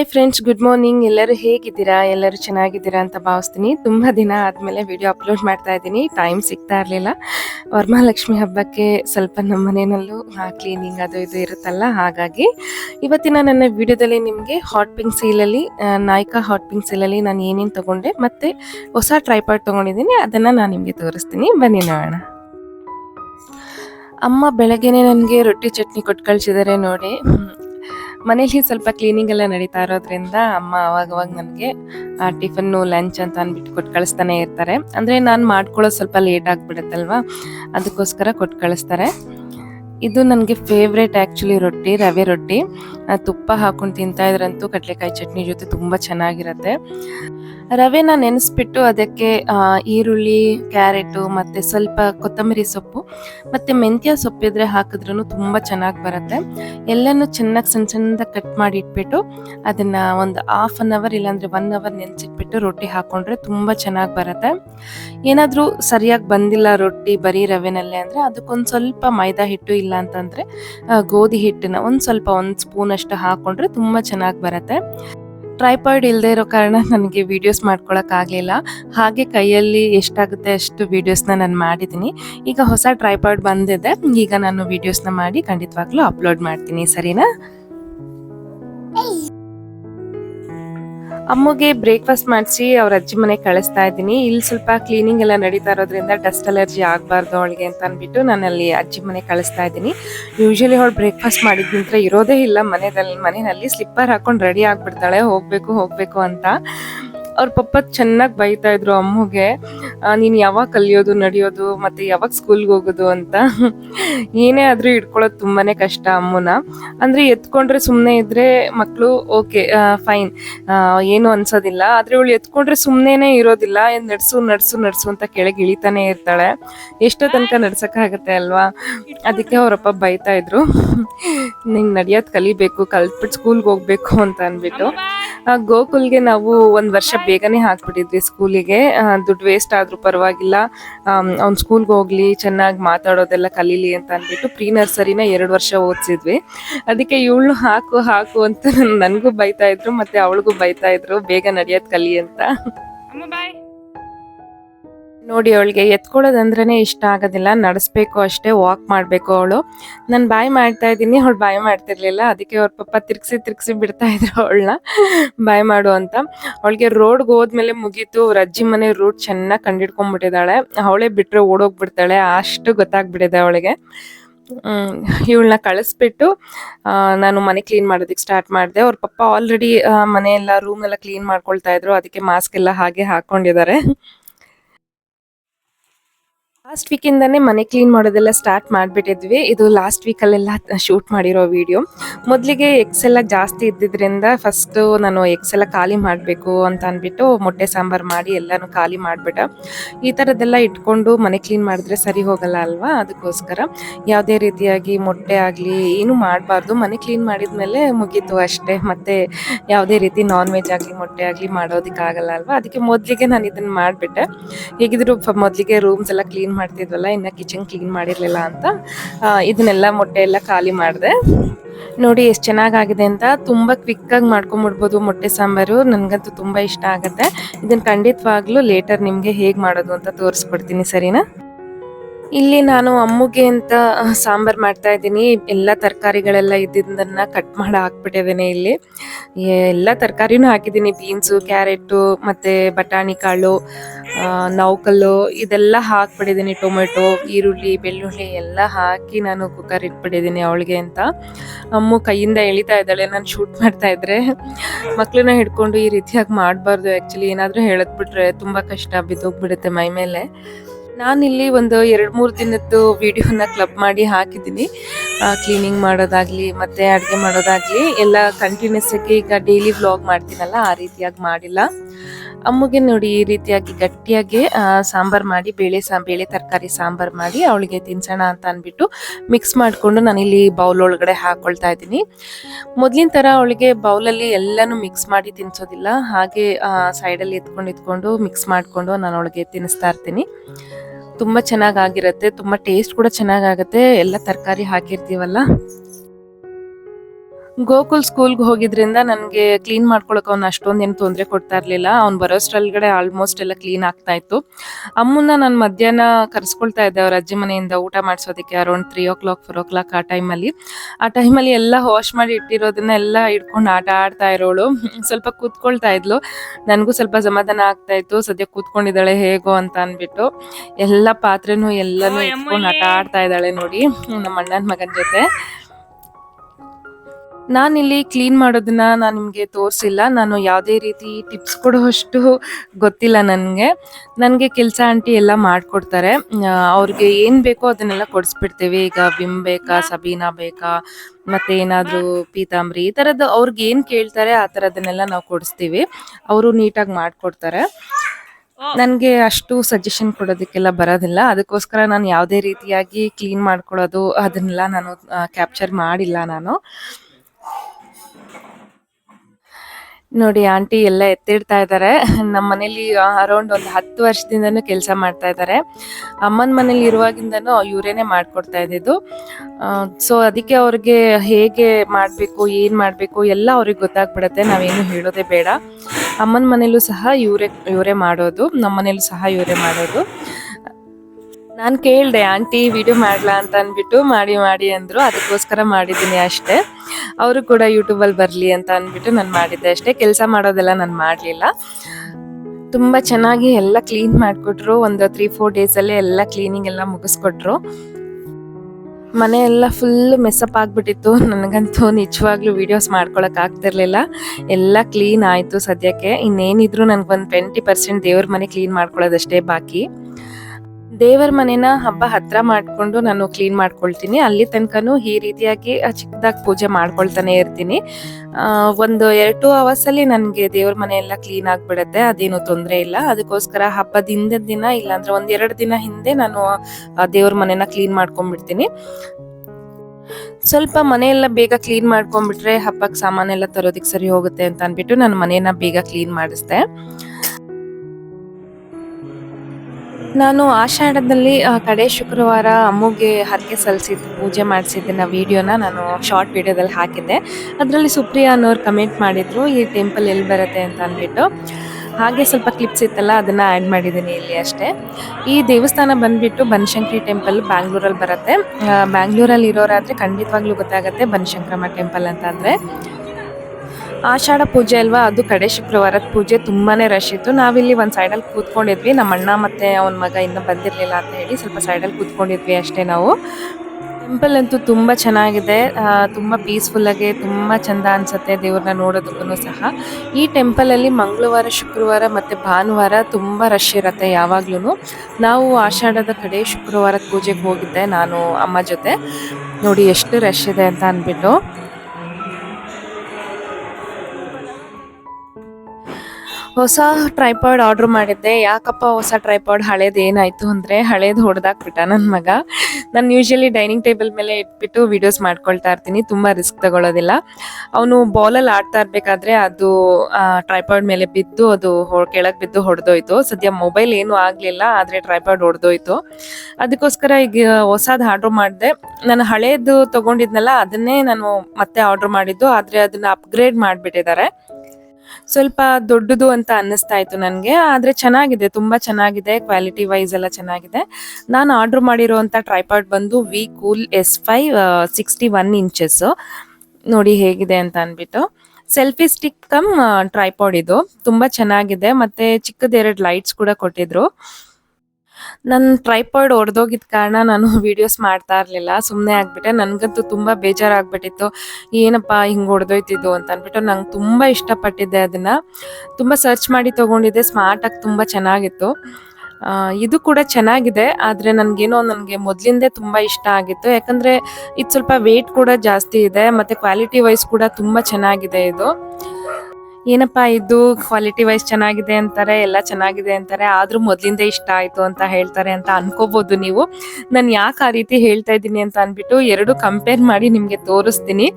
Hi friends good morning ಎಲ್ಲರೂ ಹೇಗಿದ್ದೀರಾ? ಎಲ್ಲರೂ ಚೆನ್ನಾಗಿದ್ದೀರಾ ಅಂತ ಭಾವಿಸ್ತೀನಿ. ತುಂಬ ದಿನ ಆದಮೇಲೆ ವಿಡಿಯೋ ಅಪ್ಲೋಡ್ ಮಾಡ್ತಾ ಇದ್ದೀನಿ. ಟೈಮ್ ಸಿಗ್ತಾ ಇರಲಿಲ್ಲ. ವರಮಹಾಲಕ್ಷ್ಮಿ ಹಬ್ಬಕ್ಕೆ ಸ್ವಲ್ಪ ನಮ್ಮ ಮನೆಯಲ್ಲೂ ಕ್ಲೀನಿಂಗ್ ಅದು ಇದು ಇರುತ್ತಲ್ಲ, ಹಾಗಾಗಿ ಇವತ್ತಿನ ನನ್ನ ವಿಡಿಯೋದಲ್ಲಿ ನಿಮಗೆ ಹಾಟ್ ಪಿಂಕ್ ಸೀಲಲ್ಲಿ ನಾಯ್ಕಾ ಹಾಟ್ ಪಿಂಕ್ ಸೀಲಲ್ಲಿ ನಾನು ಏನೇನು ತೊಗೊಂಡೆ ಮತ್ತು ಹೊಸ ಟ್ರೈಪಾಡ್ ತೊಗೊಂಡಿದ್ದೀನಿ. ಅದನ್ನು ನಾನು ನಿಮಗೆ ತೋರಿಸ್ತೀನಿ. ಬನ್ನಿ ನೋಡೋಣ. ಅಮ್ಮ ಬೆಳಗ್ಗೆನೆ ನನಗೆ ರೊಟ್ಟಿ ಚಟ್ನಿ ಕೊಟ್ಟು ಕಳಿಸಿದ್ದಾರೆ ನೋಡಿ. ಮನೇಲಿ ಸ್ವಲ್ಪ ಕ್ಲೀನಿಂಗ್ ಎಲ್ಲ ನಡೀತಾ ಇರೋದ್ರಿಂದ ಅಮ್ಮ ಅವಾಗ ಅವಾಗ ನನಗೆ ಟಿಫನ್ನು ಲಂಚ್ ಅಂತ ಅಂದ್ಬಿಟ್ಟು ಕೊಟ್ಟು ಕಳಿಸ್ತಾನೆ ಇರ್ತಾರೆ. ಅಂದರೆ ನಾನು ಮಾಡ್ಕೊಳ್ಳೋದು ಸ್ವಲ್ಪ ಲೇಟ್ ಆಗಿಬಿಡುತ್ತಲ್ವಾ? ಅದಕ್ಕೋಸ್ಕರ ಕೊಟ್ಟು ಕಳಿಸ್ತಾರೆ ಇದು ನನಗೆ ಫೇವ್ರೇಟ್ ಆ್ಯಕ್ಚುಲಿ ರೊಟ್ಟಿ, ರವೆ ರೊಟ್ಟಿ. ತುಪ್ಪ ಹಾಕೊಂಡು ತಿಂತಾ ಇದ್ರಂತೂ ಕಡಲೆಕಾಯಿ ಚಟ್ನಿ ಜೊತೆ ತುಂಬ ಚೆನ್ನಾಗಿರುತ್ತೆ. ರವೆನ ನೆನೆಸ್ಬಿಟ್ಟು ಅದಕ್ಕೆ ಈರುಳ್ಳಿ, ಕ್ಯಾರೆಟು ಮತ್ತು ಸ್ವಲ್ಪ ಕೊತ್ತಂಬರಿ ಸೊಪ್ಪು ಮತ್ತು ಮೆಂತ್ಯ ಸೊಪ್ಪಿದ್ರೆ ಹಾಕಿದ್ರೂ ತುಂಬ ಚೆನ್ನಾಗಿ ಬರುತ್ತೆ. ಎಲ್ಲನೂ ಚೆನ್ನಾಗಿ ಸಣ್ಣ ಸಣ್ಣದಾಗಿ ಕಟ್ ಮಾಡಿ ಇಟ್ಬಿಟ್ಟು ಅದನ್ನು ಒಂದು ಹಾಫ್ ಅನ್ ಅವರ್ ಇಲ್ಲಾಂದರೆ ಒನ್ ಅವರ್ ನೆನೆಸಿಟ್ಬಿಟ್ಟು ರೊಟ್ಟಿ ಹಾಕ್ಕೊಂಡ್ರೆ ತುಂಬ ಚೆನ್ನಾಗಿ ಬರುತ್ತೆ. ಏನಾದರೂ ಸರಿಯಾಗಿ ಬಂದಿಲ್ಲ ರೊಟ್ಟಿ ಬರೀ ರವೆನಲ್ಲೇ ಅಂದರೆ ಅದಕ್ಕೊಂದು ಸ್ವಲ್ಪ ಮೈದಾ ಹಿಟ್ಟು ಇಲ್ಲ ಅಂತಂದರೆ ಗೋಧಿ ಹಿಟ್ಟನ್ನ ಒಂದು ಸ್ವಲ್ಪ ಒಂದು ಸ್ಪೂನ್ ಅಷ್ಟು ಹಾಕ್ಕೊಂಡ್ರೆ ತುಂಬ ಚೆನ್ನಾಗಿ ಬರುತ್ತೆ. ಟ್ರೈಪಾಯ್ಡ್ ಇಲ್ಲದೆ ಇರೋ ಕಾರಣ ನನಗೆ ವೀಡಿಯೋಸ್ ಮಾಡ್ಕೊಳಕ್ಕಾಗಲಿಲ್ಲ ಹಾಗೆ ಕೈಯಲ್ಲಿ ಎಷ್ಟಾಗುತ್ತೆ ಅಷ್ಟು ವೀಡಿಯೋಸ್ನ ನಾನು ಮಾಡಿದ್ದೀನಿ. ಈಗ ಹೊಸ ಟ್ರೈಪಾಯ್ಡ್ ಬಂದಿದೆ. ಈಗ ನಾನು ವೀಡಿಯೋಸ್ನ ಮಾಡಿ ಖಂಡಿತವಾಗ್ಲೂ ಅಪ್ಲೋಡ್ ಮಾಡ್ತೀನಿ. ಸರಿನಾ? ಅಮ್ಮಗೆ ಬ್ರೇಕ್ಫಾಸ್ಟ್ ಮಾಡಿಸಿ ಅವ್ರ ಅಜ್ಜಿ ಮನೆ ಕಳಿಸ್ತಾ ಇದ್ದೀನಿ. ಇಲ್ಲಿ ಸ್ವಲ್ಪ ಕ್ಲೀನಿಂಗ್ ಎಲ್ಲ ನಡೀತಾ ಇರೋದ್ರಿಂದ ಡಸ್ಟ್ ಅಲರ್ಜಿ ಆಗಬಾರ್ದು ಅವಳಿಗೆ ಅಂತ ಅಂದ್ಬಿಟ್ಟು ನಾನು ಅಲ್ಲಿ ಅಜ್ಜಿ ಮನೆ ಕಳಿಸ್ತಾ ಇದ್ದೀನಿ. ಯೂಶಲಿ ಅವಳು ಬ್ರೇಕ್ಫಾಸ್ಟ್ ಮಾಡಿದ ನಂತರ ಇರೋದೇ ಇಲ್ಲ ಮನೆಯಲ್ಲಿ ಮನೆಯಲ್ಲಿ ಸ್ಲಿಪ್ಪರ್ ಹಾಕೊಂಡು ರೆಡಿ ಆಗಿಬಿಡ್ತಾಳೆ. ಹೋಗಬೇಕು ಹೋಗಬೇಕು ಅಂತ. ಅವ್ರ ಪಪ್ಪ ಚೆನ್ನಾಗಿ ಬೈತಾ ಇದ್ರು ಅಮ್ಮಗೆ. ನೀನು ಯಾವಾಗ ಕಲಿಯೋದು, ನಡೆಯೋದು, ಮತ್ತೆ ಯಾವಾಗ ಸ್ಕೂಲ್ಗೆ ಹೋಗೋದು ಅಂತ. ಏನೇ ಆದ್ರೂ ಇಟ್ಕೊಳ್ಳೋದು ತುಂಬಾನೇ ಕಷ್ಟ ಅಮ್ಮನ. ಅಂದ್ರೆ ಎತ್ಕೊಂಡ್ರೆ ಸುಮ್ಮನೆ ಇದ್ರೆ ಮಕ್ಕಳು ಓಕೆ ಫೈನ್ ಏನು ಅನ್ಸೋದಿಲ್ಲ. ಆದ್ರೆ ಇವಳು ಎತ್ಕೊಂಡ್ರೆ ಸುಮ್ಮನೆ ಇರೋದಿಲ್ಲ. ನಡ್ಸು ನಡ್ಸು ನಡ್ಸು ಅಂತ ಕೆಳಗೆ ಇಳಿತಾನೆ ಇರ್ತಾಳೆ. ಎಷ್ಟೋ ತನಕ ನಡ್ಸೋಕ್ಕಾಗತ್ತೆ ಅಲ್ವಾ? ಅದಕ್ಕೆ ಅವರಪ್ಪ ಬೈತಾ ಇದ್ರು. ನಿಂಗೆ ನಡೆಯೋದು ಕಲಿಬೇಕು ಕಲ್ತ್ಬಿಟ್ಟು ಸ್ಕೂಲ್ಗೆ ಹೋಗ್ಬೇಕು ಅಂತ ಅಂದ್ಬಿಟ್ಟು ಗೋಕುಲ್ಗೆ ನಾವು ಒಂದು ವರ್ಷ ಬೇಗನೆ ಹಾಕ್ಬಿಟ್ಟಿದ್ವಿ ಸ್ಕೂಲಿಗೆ. ದುಡ್ಡು ವೇಸ್ಟ್ ಆದ್ರೂ ಪರವಾಗಿಲ್ಲ. ಅವ್ನು ಸ್ಕೂಲ್ಗೆ ಹೋಗ್ಲಿ, ಚೆನ್ನಾಗಿ ಮಾತಾಡೋದೆಲ್ಲ ಕಲೀಲಿ ಅಂತ ಅಂದ್ಬಿಟ್ಟು ಪ್ರೀ ನರ್ಸರಿನ ಎರಡು ವರ್ಷ ಓದಿಸಿದ್ವಿ. ಅದಕ್ಕೆ ಇವಳು ಹಾಕು ಹಾಕು ಅಂತ ನನಗೂ ಬೈತಾ ಇದ್ರು, ಮತ್ತೆ ಅವಳಿಗೂ ಬೈತಾ ಇದ್ರು, ಬೇಗ ನಡೆಯೋದು ಕಲಿ ಅಂತ. ಬಾಯ್ ನೋಡಿ ಅವಳಿಗೆ ಎತ್ಕೊಳ್ಳೋದಂದ್ರೇ ಇಷ್ಟ ಆಗೋದಿಲ್ಲ, ನಡೆಸ್ಬೇಕು ಅಷ್ಟೇ ವಾಕ್ ಮಾಡಬೇಕು ಅವಳು. ನಾನು ಬಾಯ್ ಮಾಡ್ತಾ ಇದ್ದೀನಿ, ಅವಳು ಬಾಯ್ ಮಾಡ್ತಿರ್ಲಿಲ್ಲ, ಅದಕ್ಕೆ ಅವ್ರ ಪಪ್ಪ ತಿರ್ಗಿಸಿ ತಿರ್ಗಿಸಿ ಬಿಡ್ತಾ ಇದ್ರು ಅವಳನ್ನ. ಬಾಯ್ ಮಾಡು ಅಂತ. ಅವಳಿಗೆ ರೋಡ್ಗೆ ಹೋದ್ಮೇಲೆ ಮುಗೀತು ಅಜ್ಜಿ ಮನೆ ರೂಟ್ ಚೆನ್ನಾಗಿ ಕಂಡಿಡ್ಕೊಂಡ್ಬಿಟ್ಟಿದ್ದಾಳೆ ಅವಳೇ ಬಿಟ್ಟರೆ ಓಡೋಗ್ಬಿಡ್ತಾಳೆ, ಅಷ್ಟು ಗೊತ್ತಾಗ್ಬಿಟ್ಟಿದೆ ಅವಳಿಗೆ. ಇವಳನ್ನ ಕಳಿಸ್ಬಿಟ್ಟು ನಾನು ಮನೆ ಕ್ಲೀನ್ ಮಾಡೋದಕ್ಕೆ ಸ್ಟಾರ್ಟ್ ಮಾಡಿದೆ. ಅವ್ರ ಪಪ್ಪ ಆಲ್ರೆಡಿ ಮನೆ ಎಲ್ಲ ರೂಮ್ ಎಲ್ಲ ಕ್ಲೀನ್ ಮಾಡ್ಕೊಳ್ತಾ ಇದ್ರು, ಅದಕ್ಕೆ ಮಾಸ್ಕ್ ಎಲ್ಲ ಹಾಗೆ ಹಾಕೊಂಡಿದ್ದಾರೆ. ಲಾಸ್ಟ್ ವೀಕಿಂದನೇ ಮನೆ ಕ್ಲೀನ್ ಮಾಡೋದೆಲ್ಲ ಸ್ಟಾರ್ಟ್ ಮಾಡಿಬಿಟ್ಟಿದ್ವಿ. ಇದು ಲಾಸ್ಟ್ ವೀಕಲ್ಲೆಲ್ಲ ಶೂಟ್ ಮಾಡಿರೋ ವಿಡಿಯೋ ಮೊದಲಿಗೆ ಎಗ್ಸ್ ಎಲ್ಲ ಜಾಸ್ತಿ ಇದ್ದಿದ್ದರಿಂದ ಫಸ್ಟು ನಾನು ಎಗ್ಸ್ ಎಲ್ಲ ಖಾಲಿ ಮಾಡಬೇಕು ಅಂತ ಅಂದ್ಬಿಟ್ಟು ಮೊಟ್ಟೆ ಸಾಂಬಾರು ಮಾಡಿ ಎಲ್ಲನೂ ಖಾಲಿ ಮಾಡಿಬಿಟ್ಟ. ಈ ಥರದ್ದೆಲ್ಲ ಇಟ್ಕೊಂಡು ಮನೆ ಕ್ಲೀನ್ ಮಾಡಿದ್ರೆ ಸರಿ ಹೋಗಲ್ಲ ಅಲ್ವಾ? ಅದಕ್ಕೋಸ್ಕರ ಯಾವುದೇ ರೀತಿಯಾಗಿ ಮೊಟ್ಟೆ ಆಗಲಿ ಏನೂ ಮಾಡಬಾರ್ದು. ಮನೆ ಕ್ಲೀನ್ ಮಾಡಿದ್ಮೇಲೆ ಮುಗೀತು ಅಷ್ಟೇ. ಮತ್ತೆ ಯಾವುದೇ ರೀತಿ ನಾನ್ ವೆಜ್ ಆಗಲಿ, ಮೊಟ್ಟೆ ಆಗಲಿ ಮಾಡೋದಕ್ಕಾಗಲ್ಲ ಅಲ್ವಾ? ಅದಕ್ಕೆ ಮೊದಲಿಗೆ ನಾನು ಇದನ್ನು ಮಾಡಿಬಿಟ್ಟೆ. ಹೇಗಿದ್ರು ಮೊದಲಿಗೆ ರೂಮ್ಸ್ ಎಲ್ಲ ಕ್ಲೀನ್ ಮಾಡ್ತಿದ್ವಲ್ಲ, ಇನ್ನ ಕಿಚನ್ ಕ್ಲೀನ್ ಮಾಡಿರಲಿಲ್ಲ ಅಂತ ಇದನ್ನೆಲ್ಲ ಮೊಟ್ಟೆ ಎಲ್ಲ ಖಾಲಿ ಮಾಡಿದೆ. ನೋಡಿ ಎಷ್ಟು ಚೆನ್ನಾಗಾಗಿದೆ ಅಂತ, ತುಂಬ ಕ್ವಿಕ್ಕಾಗಿ ಮಾಡ್ಕೊಂಬಿಡ್ಬೋದು ಮೊಟ್ಟೆ ಸಾಂಬಾರು, ನನಗಂತೂ ತುಂಬ ಇಷ್ಟ ಆಗುತ್ತೆ. ಇದನ್ನು ಖಂಡಿತವಾಗ್ಲೂ ಲೇಟರ್ ನಿಮಗೆ ಹೇಗೆ ಮಾಡೋದು ಅಂತ ತೋರಿಸ್ಕೊಡ್ತೀನಿ, ಸರಿನಾ? ಇಲ್ಲಿ ನಾನು ಅಮ್ಮುಗೆ ಅಂತ ಸಾಂಬಾರ್ ಮಾಡ್ತಾ ಇದ್ದೀನಿ. ಎಲ್ಲ ತರಕಾರಿಗಳೆಲ್ಲ ಇದ್ದಿದ್ದನ್ನ ಕಟ್ ಮಾಡಿ ಹಾಕ್ಬಿಟ್ಟಿದ್ದೀನಿ ಇಲ್ಲಿ. ಎಲ್ಲ ತರಕಾರಿನೂ ಹಾಕಿದ್ದೀನಿ. ಬೀನ್ಸು ಕ್ಯಾರೆಟು ಮತ್ತು ಬಟಾಣಿ ಕಾಳು ನೌಕಲ್ಲು ಇದೆಲ್ಲ ಹಾಕ್ಬಿಟ್ಟಿದ್ದೀನಿ. ಟೊಮೆಟೊ, ಈರುಳ್ಳಿ, ಬೆಳ್ಳುಳ್ಳಿ ಎಲ್ಲ ಹಾಕಿ ನಾನು ಕುಕ್ಕರ್ ಇಟ್ಬಿಟ್ಟಿದ್ದೀನಿ ಅವಳಿಗೆ ಅಂತ. ಅಮ್ಮು ಕೈಯಿಂದ ಎಳಿತಾ ಇದ್ದಾಳೆ. ನಾನು ಶೂಟ್ ಮಾಡ್ತಾ ಇದ್ರೆ ಮಕ್ಕಳನ್ನ ಹಿಡ್ಕೊಂಡು ಈ ರೀತಿಯಾಗಿ ಮಾಡಬಾರ್ದು. ಆ್ಯಕ್ಚುಲಿ ಏನಾದರೂ ಹೇಳಿದ್ಬಿಟ್ರೆ ತುಂಬ ಕಷ್ಟ ಬಿದ್ದೋಗ್ಬಿಡುತ್ತೆ ಮೈ ಮೇಲೆ. ನಾನಿಲ್ಲಿ ಒಂದು ಎರಡು ಮೂರು ದಿನದ್ದು ವಿಡಿಯೋನ ಕ್ಲಬ್ ಮಾಡಿ ಹಾಕಿದ್ದೀನಿ. ಕ್ಲೀನಿಂಗ್ ಮಾಡೋದಾಗಲಿ, ಮತ್ತು ಅಡುಗೆ ಮಾಡೋದಾಗಲಿ, ಎಲ್ಲ ಕಂಟಿನ್ಯೂಸ್ ಆಗಿ ಈಗ ಡೈಲಿ ವ್ಲಾಗ್ ಮಾಡ್ತೀನಲ್ಲ, ಆ ರೀತಿಯಾಗಿ ಮಾಡಿಲ್ಲ. ಅಮ್ಮಗೆ ನೋಡಿ ಈ ರೀತಿಯಾಗಿ ಗಟ್ಟಿಯಾಗಿ ಸಾಂಬಾರು ಮಾಡಿ, ಬೇಳೆ ಸಾ, ಬೇಳೆ ತರಕಾರಿ ಸಾಂಬಾರು ಮಾಡಿ ಅವಳಿಗೆ ತಿನ್ಸೋಣ ಅಂತ ಅಂದ್ಬಿಟ್ಟು ಮಿಕ್ಸ್ ಮಾಡಿಕೊಂಡು ನಾನಿಲ್ಲಿ ಬೌಲ್ ಒಳಗಡೆ ಹಾಕೊಳ್ತಾ ಇದ್ದೀನಿ. ಮೊದಲಿನ ಥರ ಅವಳಿಗೆ ಬೌಲಲ್ಲಿ ಎಲ್ಲನೂ ಮಿಕ್ಸ್ ಮಾಡಿ ತಿನ್ಸೋದಿಲ್ಲ. ಹಾಗೆ ಸೈಡಲ್ಲಿ ಎತ್ಕೊಂಡು ಎತ್ಕೊಂಡು ಮಿಕ್ಸ್ ಮಾಡಿಕೊಂಡು ನಾನು ಅವಳಿಗೆ ತಿನ್ನಿಸ್ತಾ ಇರ್ತೀನಿ. ತುಂಬ ಚೆನ್ನಾಗಾಗಿರುತ್ತೆ ತುಂಬ ಟೇಸ್ಟ್ ಕೂಡ ಚೆನ್ನಾಗಾಗುತ್ತೆ. ಎಲ್ಲ ತರಕಾರಿ ಹಾಕಿರ್ತೀವಲ್ಲ? ಗೋಕುಲ್ ಸ್ಕೂಲ್ಗೆ ಹೋಗಿದ್ರಿಂದ ನನಗೆ ಕ್ಲೀನ್ ಮಾಡ್ಕೊಳಕ್ಕೆ ಅವ್ನು ಅಷ್ಟೊಂದೇನು ತೊಂದರೆ ಕೊಡ್ತಾ ಇರಲಿಲ್ಲ. ಅವ್ನು ಬರೋಷ್ಟ್ರಲ್ಗಡೆ ಆಲ್ಮೋಸ್ಟ್ ಎಲ್ಲ ಕ್ಲೀನ್ ಆಗ್ತಾ ಇತ್ತು. ಅಮ್ಮನ್ನ ನಾನು ಮಧ್ಯಾಹ್ನ ಕರೆಸ್ಕೊಳ್ತಾ ಇದ್ದೆ ಅವ್ರ ಅಜ್ಜಿ ಮನೆಯಿಂದ ಊಟ ಮಾಡಿಸೋದಕ್ಕೆ around three o'clock four o'clock ಆ ಟೈಮಲ್ಲಿ ಆ ಟೈಮಲ್ಲಿ ಎಲ್ಲ ವಾಶ್ ಮಾಡಿ ಇಟ್ಟಿರೋದನ್ನ ಎಲ್ಲ ಇಟ್ಕೊಂಡು ಆಟ ಆಡ್ತಾ ಇರೋಳು. ಸ್ವಲ್ಪ ಕೂತ್ಕೊಳ್ತಾ ಇದ್ಲು. ನನಗೂ ಸ್ವಲ್ಪ ಸಮಾಧಾನ ಆಗ್ತಾ ಇತ್ತು. ಸದ್ಯ ಕೂತ್ಕೊಂಡಿದ್ದಾಳೆ ಹೇಗೋ ಅಂತ ಅಂದ್ಬಿಟ್ಟು ಎಲ್ಲ ಪಾತ್ರೆನೂ ಎಲ್ಲನೂ ಇಟ್ಕೊಂಡು ಆಟ ಆಡ್ತಾ ಇದ್ದಾಳೆ ನೋಡಿ. ನಮ್ಮ ಅಣ್ಣನ ಮಗನ ಜೊತೆ. ನಾನಿಲ್ಲಿ ಕ್ಲೀನ್ ಮಾಡೋದನ್ನ ನಾನು ನಿಮಗೆ ತೋರಿಸಿಲ್ಲ. ನಾನು ಯಾವುದೇ ರೀತಿ ಟಿಪ್ಸ್ ಕೊಡುವಷ್ಟು ಗೊತ್ತಿಲ್ಲ ನನಗೆ. ನನಗೆ ಕೆಲಸ ಆಂಟಿ ಎಲ್ಲ ಮಾಡಿಕೊಡ್ತಾರೆ. ಅವ್ರಿಗೆ ಏನು ಬೇಕೋ ಅದನ್ನೆಲ್ಲ ಕೊಡಿಸ್ಬಿಡ್ತೀವಿ. ಈಗ ವಿಮ್ ಬೇಕಾ, ಸಬೀನಾ ಬೇಕಾ, ಮತ್ತೆ ಏನಾದರೂ ಪೀತಾಂಬರಿ, ಈ ಥರದ್ದು ಅವ್ರಿಗೆ ಏನು ಕೇಳ್ತಾರೆ ಆ ಥರದನ್ನೆಲ್ಲ ನಾವು ಕೊಡಿಸ್ತೀವಿ. ಅವರು ನೀಟಾಗಿ ಮಾಡಿಕೊಡ್ತಾರೆ. ನನಗೆ ಅಷ್ಟು ಸಜೆಷನ್ ಕೊಡೋದಕ್ಕೆಲ್ಲ ಬರೋದಿಲ್ಲ. ಅದಕ್ಕೋಸ್ಕರ ನಾನು ಯಾವುದೇ ರೀತಿಯಾಗಿ ಕ್ಲೀನ್ ಮಾಡ್ಕೊಳ್ಳೋದು ಅದನ್ನೆಲ್ಲ ನಾನು ಕ್ಯಾಪ್ಚರ್ ಮಾಡಿಲ್ಲ ನಾನು. ನೋಡಿ, ಆಂಟಿ ಎಲ್ಲ ಎತ್ತಿಡ್ತಾ ಇದ್ದಾರೆ ನಮ್ಮ ಮನೇಲಿ ಅರೌಂಡ್ ಒಂದು ಹತ್ತು ವರ್ಷದಿಂದನೂ ಕೆಲಸ ಮಾಡ್ತಾ ಇದ್ದಾರೆ ಅಮ್ಮನ ಮನೇಲಿ ಇರುವಾಗಿಂದನೂ ಇವರೇನೆ ಮಾಡ್ಕೊಡ್ತಾ ಇದ್ದಿದ್ದು. ಸೊ ಅದಕ್ಕೆ ಅವ್ರಿಗೆ ಹೇಗೆ ಮಾಡಬೇಕು, ಏನು ಮಾಡಬೇಕು, ಎಲ್ಲ ಅವ್ರಿಗೆ ಗೊತ್ತಾಗ್ಬಿಡತ್ತೆ. ನಾವೇನು ಹೇಳೋದೇ ಬೇಡ. ಅಮ್ಮನ ಮನೇಲೂ ಸಹ ಇವರೇ ಇವರೇ ಮಾಡೋದು. ನಮ್ಮ ಮನೇಲೂ ಸಹ ಇವರೇ ಮಾಡೋದು. ನಾನು ಕೇಳಿದೆ, ಆಂಟಿ ವಿಡಿಯೋ ಮಾಡ್ಲಾ ಅಂತ ಅಂದ್ಬಿಟ್ಟು ಮಾಡಿ ಮಾಡಿ ಅಂದರು. ಅದಕ್ಕೋಸ್ಕರ ಮಾಡಿದ್ದೀನಿ ಅಷ್ಟೇ. ಅವರು ಕೂಡ ಯೂಟ್ಯೂಬಲ್ಲಿ ಬರಲಿ ಅಂತ ಅಂದ್ಬಿಟ್ಟು ನಾನು ಮಾಡಿದ್ದೆ ಅಷ್ಟೇ. ಕೆಲಸ ಮಾಡೋದೆಲ್ಲ ನಾನು ಮಾಡಲಿಲ್ಲ. ತುಂಬ ಚೆನ್ನಾಗಿ ಎಲ್ಲ ಕ್ಲೀನ್ ಮಾಡಿಕೊಟ್ರು. ಒಂದು ತ್ರೀ ಫೋರ್ ಡೇಸಲ್ಲೇ ಎಲ್ಲ ಕ್ಲೀನಿಂಗ್ ಎಲ್ಲ ಮುಗಿಸ್ಕೊಟ್ರು. ಮನೆ ಎಲ್ಲ ಫುಲ್ ಮೆಸ್ಸಪ್ ಆಗಿಬಿಟ್ಟಿತ್ತು. ನನಗಂತೂ ನಿಜವಾಗ್ಲೂ ವೀಡಿಯೋಸ್ ಮಾಡ್ಕೊಳಕ್ಕೆ ಆಗ್ತಿರ್ಲಿಲ್ಲ. ಎಲ್ಲ ಕ್ಲೀನ್ ಆಯಿತು ಸದ್ಯಕ್ಕೆ. ಇನ್ನೇನಿದ್ರು ನನಗೊಂದು ಟ್ವೆಂಟಿ ಪರ್ಸೆಂಟ್ ದೇವ್ರ ಮನೆ ಕ್ಲೀನ್ ಮಾಡ್ಕೊಳ್ಳೋದಷ್ಟೇ ಬಾಕಿ. ದೇವರ ಮನೆನ ಹಬ್ಬ ಹತ್ರ ಮಾಡ್ಕೊಂಡು ನಾನು ಕ್ಲೀನ್ ಮಾಡ್ಕೊಳ್ತೀನಿ. ಅಲ್ಲಿ ತನಕನೂ ಈ ರೀತಿಯಾಗಿ ಚಿಕ್ಕದಾಗಿ ಪೂಜೆ ಮಾಡ್ಕೊಳ್ತಾನೆ ಇರ್ತೀನಿ. ಒಂದು ಎರಡು ಟೂ ಅವರ್ಸಲ್ಲಿ ನನಗೆ ದೇವ್ರ ಮನೆ ಎಲ್ಲ ಕ್ಲೀನ್ ಆಗಿಬಿಡುತ್ತೆ, ಅದೇನು ತೊಂದರೆ ಇಲ್ಲ. ಅದಕ್ಕೋಸ್ಕರ ಹಬ್ಬದ ಹಿಂದಿನ ದಿನ, ಇಲ್ಲಾಂದ್ರೆ ಒಂದ್ ಎರಡು ದಿನ ಹಿಂದೆ ನಾನು ದೇವ್ರ ಮನೆನ ಕ್ಲೀನ್ ಮಾಡ್ಕೊಂಡ್ಬಿಡ್ತೀನಿ. ಸ್ವಲ್ಪ ಮನೆಯೆಲ್ಲ ಬೇಗ ಕ್ಲೀನ್ ಮಾಡ್ಕೊಂಡ್ಬಿಟ್ರೆ ಹಬ್ಬಕ್ಕೆ ಸಾಮಾನೆಲ್ಲ ತರೋದಕ್ಕೆ ಸರಿ ಹೋಗುತ್ತೆ ಅಂತ ಅಂದ್ಬಿಟ್ಟು ನಾನು ಮನೆಯನ್ನ ಬೇಗ ಕ್ಲೀನ್ ಮಾಡಿಸ್ದೆ. ನಾನು ಆಷಾಢದಲ್ಲಿ ಕಡೆ ಶುಕ್ರವಾರ ಅಮ್ಮಗೆ ಹರಕೆ ಸಲ್ಲಿಸಿದ್ದು ಪೂಜೆ ಮಾಡಿಸಿದ್ದಿನ ವಿಡಿಯೋನ. ನಾನು ಶಾರ್ಟ್ ವಿಡಿಯೋದಲ್ಲಿ ಹಾಕಿದ್ದೆ. ಅದರಲ್ಲಿ ಸುಪ್ರಿಯಾ ಅನ್ನೋರು ಕಮೆಂಟ್ ಮಾಡಿದ್ರು, ಈ ಟೆಂಪಲ್ ಎಲ್ಲಿ ಬರುತ್ತೆ ಅಂತ ಅಂದ್ಬಿಟ್ಟು. ಹಾಗೆ ಸ್ವಲ್ಪ ಕ್ಲಿಪ್ಸ್ ಇತ್ತಲ್ಲ, ಅದನ್ನು ಆ್ಯಡ್ ಮಾಡಿದ್ದೀನಿ ಇಲ್ಲಿ ಅಷ್ಟೇ. ಈ ದೇವಸ್ಥಾನ ಬಂದ್ಬಿಟ್ಟು ಬನಶಂಕರಿ ಟೆಂಪಲ್ ಬ್ಯಾಂಗ್ಳೂರಲ್ಲಿ ಬರುತ್ತೆ. ಬ್ಯಾಂಗ್ಳೂರಲ್ಲಿ ಇರೋರಾದರೆ ಖಂಡಿತವಾಗ್ಲೂ ಗೊತ್ತಾಗುತ್ತೆ ಬನಶಂಕರಮ್ಮ ಟೆಂಪಲ್ ಅಂತ ಅಂದ್ರೆ. ಆಷಾಢ ಪೂಜೆ ಅಲ್ವಾ? ಅದು ಕಡೆ ಶುಕ್ರವಾರದ ಪೂಜೆ ತುಂಬಾನೇ ರಶ್ ಇತ್ತು. ನಾವಿಲ್ಲಿ ಒಂದು ಸೈಡಲ್ಲಿ ಕೂತ್ಕೊಂಡಿದ್ವಿ. ನಮ್ಮ ಅಣ್ಣ ಮತ್ತೆ ಅವನ ಮಗ ಇನ್ನೂ ಬಂದಿರಲಿಲ್ಲ ಅಂತ ಹೇಳಿ ಸ್ವಲ್ಪ ಸೈಡಲ್ಲಿ ಕೂತ್ಕೊಂಡಿದ್ವಿ ಅಷ್ಟೇ ನಾವು. ಟೆಂಪಲ್ ಅಂತೂ ತುಂಬ ಚೆನ್ನಾಗಿದೆ. ತುಂಬಾ ಪೀಸ್ಫುಲ್ಲಾಗಿ ತುಂಬ ಚಂದ ಅನ್ಸುತ್ತೆ ದೇವ್ರನ್ನ ನೋಡೋದಕ್ಕೂ ಸಹ. ಈ ಟೆಂಪಲಲ್ಲಿ ಮಂಗಳವಾರ, ಶುಕ್ರವಾರ ಮತ್ತು ಭಾನುವಾರ ತುಂಬ ರಶ್ ಇರುತ್ತೆ ಯಾವಾಗ್ಲೂ ನಾವು ಆಷಾಢದ ಕಡೆ ಶುಕ್ರವಾರದ ಪೂಜೆಗೆ ಹೋಗಿದ್ದೆ ನಾನು ಅಮ್ಮ ಜೊತೆ. ನೋಡಿ ಎಷ್ಟು ರಶ್ ಇದೆ ಅಂತ ಅಂದ್ಬಿಟ್ಟು ಹೊಸ ಟ್ರೈಪಾಡ್ ಆರ್ಡ್ರ್ ಮಾಡಿದ್ದೆ. ಯಾಕಪ್ಪ ಹೊಸ ಟ್ರೈಪಾಡ್ ಹಳೇದು ಏನಾಯ್ತು ಅಂದರೆ ಹಳೇದು ಹೊಡೆದಾಕ್ಬಿಟ್ಟ ನನ್ನ ಮಗ. ನಾನು ಯೂಶಲಿ ಡೈನಿಂಗ್ ಟೇಬಲ್ ಮೇಲೆ ಇಟ್ಬಿಟ್ಟು ವಿಡಿಯೋಸ್ ಮಾಡ್ಕೊಳ್ತಾ ಇರ್ತೀನಿ. ತುಂಬ ರಿಸ್ಕ್ ತಗೊಳ್ಳೋದಿಲ್ಲ ಅವನು ಬಾಲಲ್ಲಿ ಆಡ್ತಾ ಇರಬೇಕಾದ್ರೆ ಅದು ಟ್ರೈಪಾಡ್ ಮೇಲೆ ಬಿದ್ದು ಅದು ಕೆಳಗೆ ಬಿದ್ದು ಹೊಡೆದೋಯ್ತು. ಸದ್ಯ ಮೊಬೈಲ್ ಏನೂ ಆಗಲಿಲ್ಲ, ಆದರೆ ಟ್ರೈಪಾಡ್ ಹೊಡೆದೋಯ್ತು. ಅದಕ್ಕೋಸ್ಕರ ಈಗ ಹೊಸದು ಆರ್ಡ್ರ್ ಮಾಡಿದೆ. ನಾನು ಹಳೇದು ತಗೊಂಡಿದ್ನಲ್ಲ, ಅದನ್ನೇ ನಾನು ಮತ್ತೆ ಆರ್ಡರ್ ಮಾಡಿದ್ದು. ಆದರೆ ಅದನ್ನ ಅಪ್ಗ್ರೇಡ್ ಮಾಡಿಬಿಟ್ಟಿದ್ದಾರೆ. ಸ್ವಲ್ಪ ದೊಡ್ಡದು ಅಂತ ಅನ್ನಿಸ್ತಾ ಇತ್ತು ನನಗೆ, ಆದರೆ ಚೆನ್ನಾಗಿದೆ, ತುಂಬ ಚೆನ್ನಾಗಿದೆ ಕ್ವಾಲಿಟಿ ವೈಸ್ ಎಲ್ಲ ಚೆನ್ನಾಗಿದೆ. ನಾನು ಆರ್ಡ್ರ್ ಮಾಡಿರೋವಂಥ ಟ್ರೈಪಾಡ್ ಬಂದು V cool S five sixty one inches ನೋಡಿ ಹೇಗಿದೆ ಅಂತ ಅಂದ್ಬಿಟ್ಟು. ಸೆಲ್ಫಿ ಸ್ಟಿಕ್ ಕಮ್ ಟ್ರೈಪಾಡ್ ಇದು. ತುಂಬ ಚೆನ್ನಾಗಿದೆ, ಮತ್ತು ಚಿಕ್ಕದ ಎರಡು ಲೈಟ್ಸ್ ಕೂಡ ಕೊಟ್ಟಿದ್ರು. ನನ್ನ ಟ್ರೈಪಾಡ್ ಒಡೆದೋಗಿದ್ದ ಕಾರಣ ನಾನು ವಿಡಿಯೋಸ್ ಮಾಡ್ತಾ ಇರಲಿಲ್ಲ. ಸುಮ್ಮನೆ ಆಗಿಬಿಟ್ಟೆ. ನನಗಂತೂ ತುಂಬ ಬೇಜಾರಾಗ್ಬಿಟ್ಟಿತ್ತು. ಏನಪ್ಪ ಹಿಂಗೆ ಹೊಡೆದೋಯ್ತಿದ್ದು ಅಂತ ಅಂದ್ಬಿಟ್ಟು ನಂಗೆ ತುಂಬ ಇಷ್ಟಪಟ್ಟಿದ್ದೆ ಅದನ್ನು ತುಂಬ ಸರ್ಚ್ ಮಾಡಿ ತೊಗೊಂಡಿದ್ದೆ. ಸ್ಮಾರ್ಟಾಗಿ ತುಂಬ ಚೆನ್ನಾಗಿತ್ತು. ಇದು ಕೂಡ ಚೆನ್ನಾಗಿದೆ. ಆದರೆ ನನಗೇನೋ ನನಗೆ ಮೊದಲಿಂದೇ ತುಂಬ ಇಷ್ಟ ಆಗಿತ್ತು. ಯಾಕಂದರೆ ಇದು ಸ್ವಲ್ಪ ವೆಯ್ಟ್ ಕೂಡ ಜಾಸ್ತಿ ಇದೆ. ಮತ್ತು ಕ್ವಾಲಿಟಿ ವೈಸ್ ಕೂಡ ತುಂಬ ಚೆನ್ನಾಗಿದೆ ಇದು. ಏನಪ್ಪ ಇದು ಕ್ವಾಲಿಟಿ ವೈಸ್ ಚೆನ್ನಾಗಿದೆ ಅಂತಾರೆ, ಎಲ್ಲ ಚೆನ್ನಾಗಿದೆ ಅಂತಾರೆ, ಆದ್ರೂ ಮೊದಲಿಂದ ಇಷ್ಟ ಆಯ್ತು ಅಂತ ಹೇಳ್ತಾರೆ ಅಂತ ಅನ್ಕೋಬಹುದು ನೀವು. ನಾನು ಯಾಕೆ ಆ ರೀತಿ ಹೇಳ್ತಾ ಇದ್ದೀನಿ ಅಂತ ಅಂದ್ಬಿಟ್ಟು ಎರಡು ಕಂಪೇರ್ ಮಾಡಿ ನಿಮಗೆ ತೋರಿಸ್ತೀನಿ.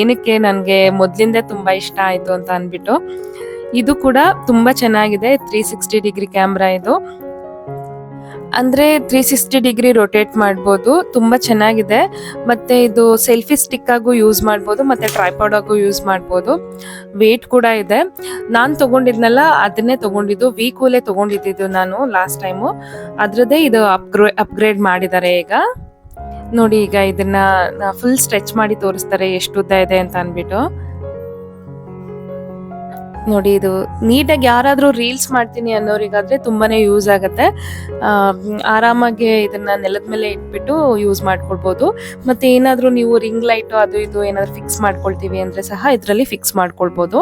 ಏನಕ್ಕೆ ನನಗೆ ಮೊದಲಿಂದ ತುಂಬಾ ಇಷ್ಟ ಆಯ್ತು ಅಂತ ಅಂದ್ಬಿಟ್ಟು ಇದು ಕೂಡ ತುಂಬಾ ಚೆನ್ನಾಗಿದೆ ತ್ರೀ ಸಿಕ್ಸ್ಟಿ ಡಿಗ್ರಿ ಕ್ಯಾಮ್ರಾ ಇದು. ಅಂದ್ರೆ ತ್ರೀ ಸಿಕ್ಸ್ಟಿ ಡಿಗ್ರಿ ರೊಟೇಟ್ ಮಾಡ್ಬೋದು, ತುಂಬಾ ಚೆನ್ನಾಗಿದೆ. ಮತ್ತೆ ಇದು ಸೆಲ್ಫಿ ಸ್ಟಿಕ್ ಆಗು ಯೂಸ್ ಮಾಡ್ಬೋದು, ಮತ್ತೆ ಟ್ರೈಪಾಡ್ ಆಗು ಯೂಸ್ ಮಾಡ್ಬೋದು. ವೇಟ್ ಕೂಡ ಇದೆ. ನಾನು ತಗೊಂಡಿದ್ನಲ್ಲ, ಅದನ್ನೇ ತಗೊಂಡಿದ್ದು. ವೀಕೂಲೇ ತಗೊಂಡಿದ್ದು ನಾನು ಲಾಸ್ಟ್ ಟೈಮು ಅದರದ್ದೇ ಇದು ಅಪ್ಗ್ರೇ ಅಪ್ಗ್ರೇಡ್ ಮಾಡಿದ್ದಾರೆ ಈಗ. ನೋಡಿ ಈಗ ಇದನ್ನ ಫುಲ್ ಸ್ಟ್ರೆಚ್ ಮಾಡಿ ತೋರಿಸ್ತಾರೆ ಎಷ್ಟು ಉದ್ದ ಇದೆ ಅಂತ ಅನ್ಬಿಟ್ಟು ನೋಡಿ, ಇದು ನೀಟಾಗಿ ಯಾರಾದರೂ ರೀಲ್ಸ್ ಮಾಡ್ತೀನಿ ಅನ್ನೋರಿಗಾದ್ರೆ ತುಂಬಾನೇ ಯೂಸ್ ಆಗುತ್ತೆ. ಆರಾಮಾಗಿ ಇದನ್ನ ನೆಲದ ಮೇಲೆ ಇಟ್ಬಿಟ್ಟು ಯೂಸ್ ಮಾಡ್ಕೊಳ್ಬೋದು. ಮತ್ತೆ ಏನಾದರೂ ನೀವು ರಿಂಗ್ ಲೈಟು ಅದು ಇದು ಏನಾದರೂ ಫಿಕ್ಸ್ ಮಾಡ್ಕೊಳ್ತೀವಿ ಅಂದ್ರೆ ಸಹ ಇದರಲ್ಲಿ ಫಿಕ್ಸ್ ಮಾಡ್ಕೊಳ್ಬೋದು.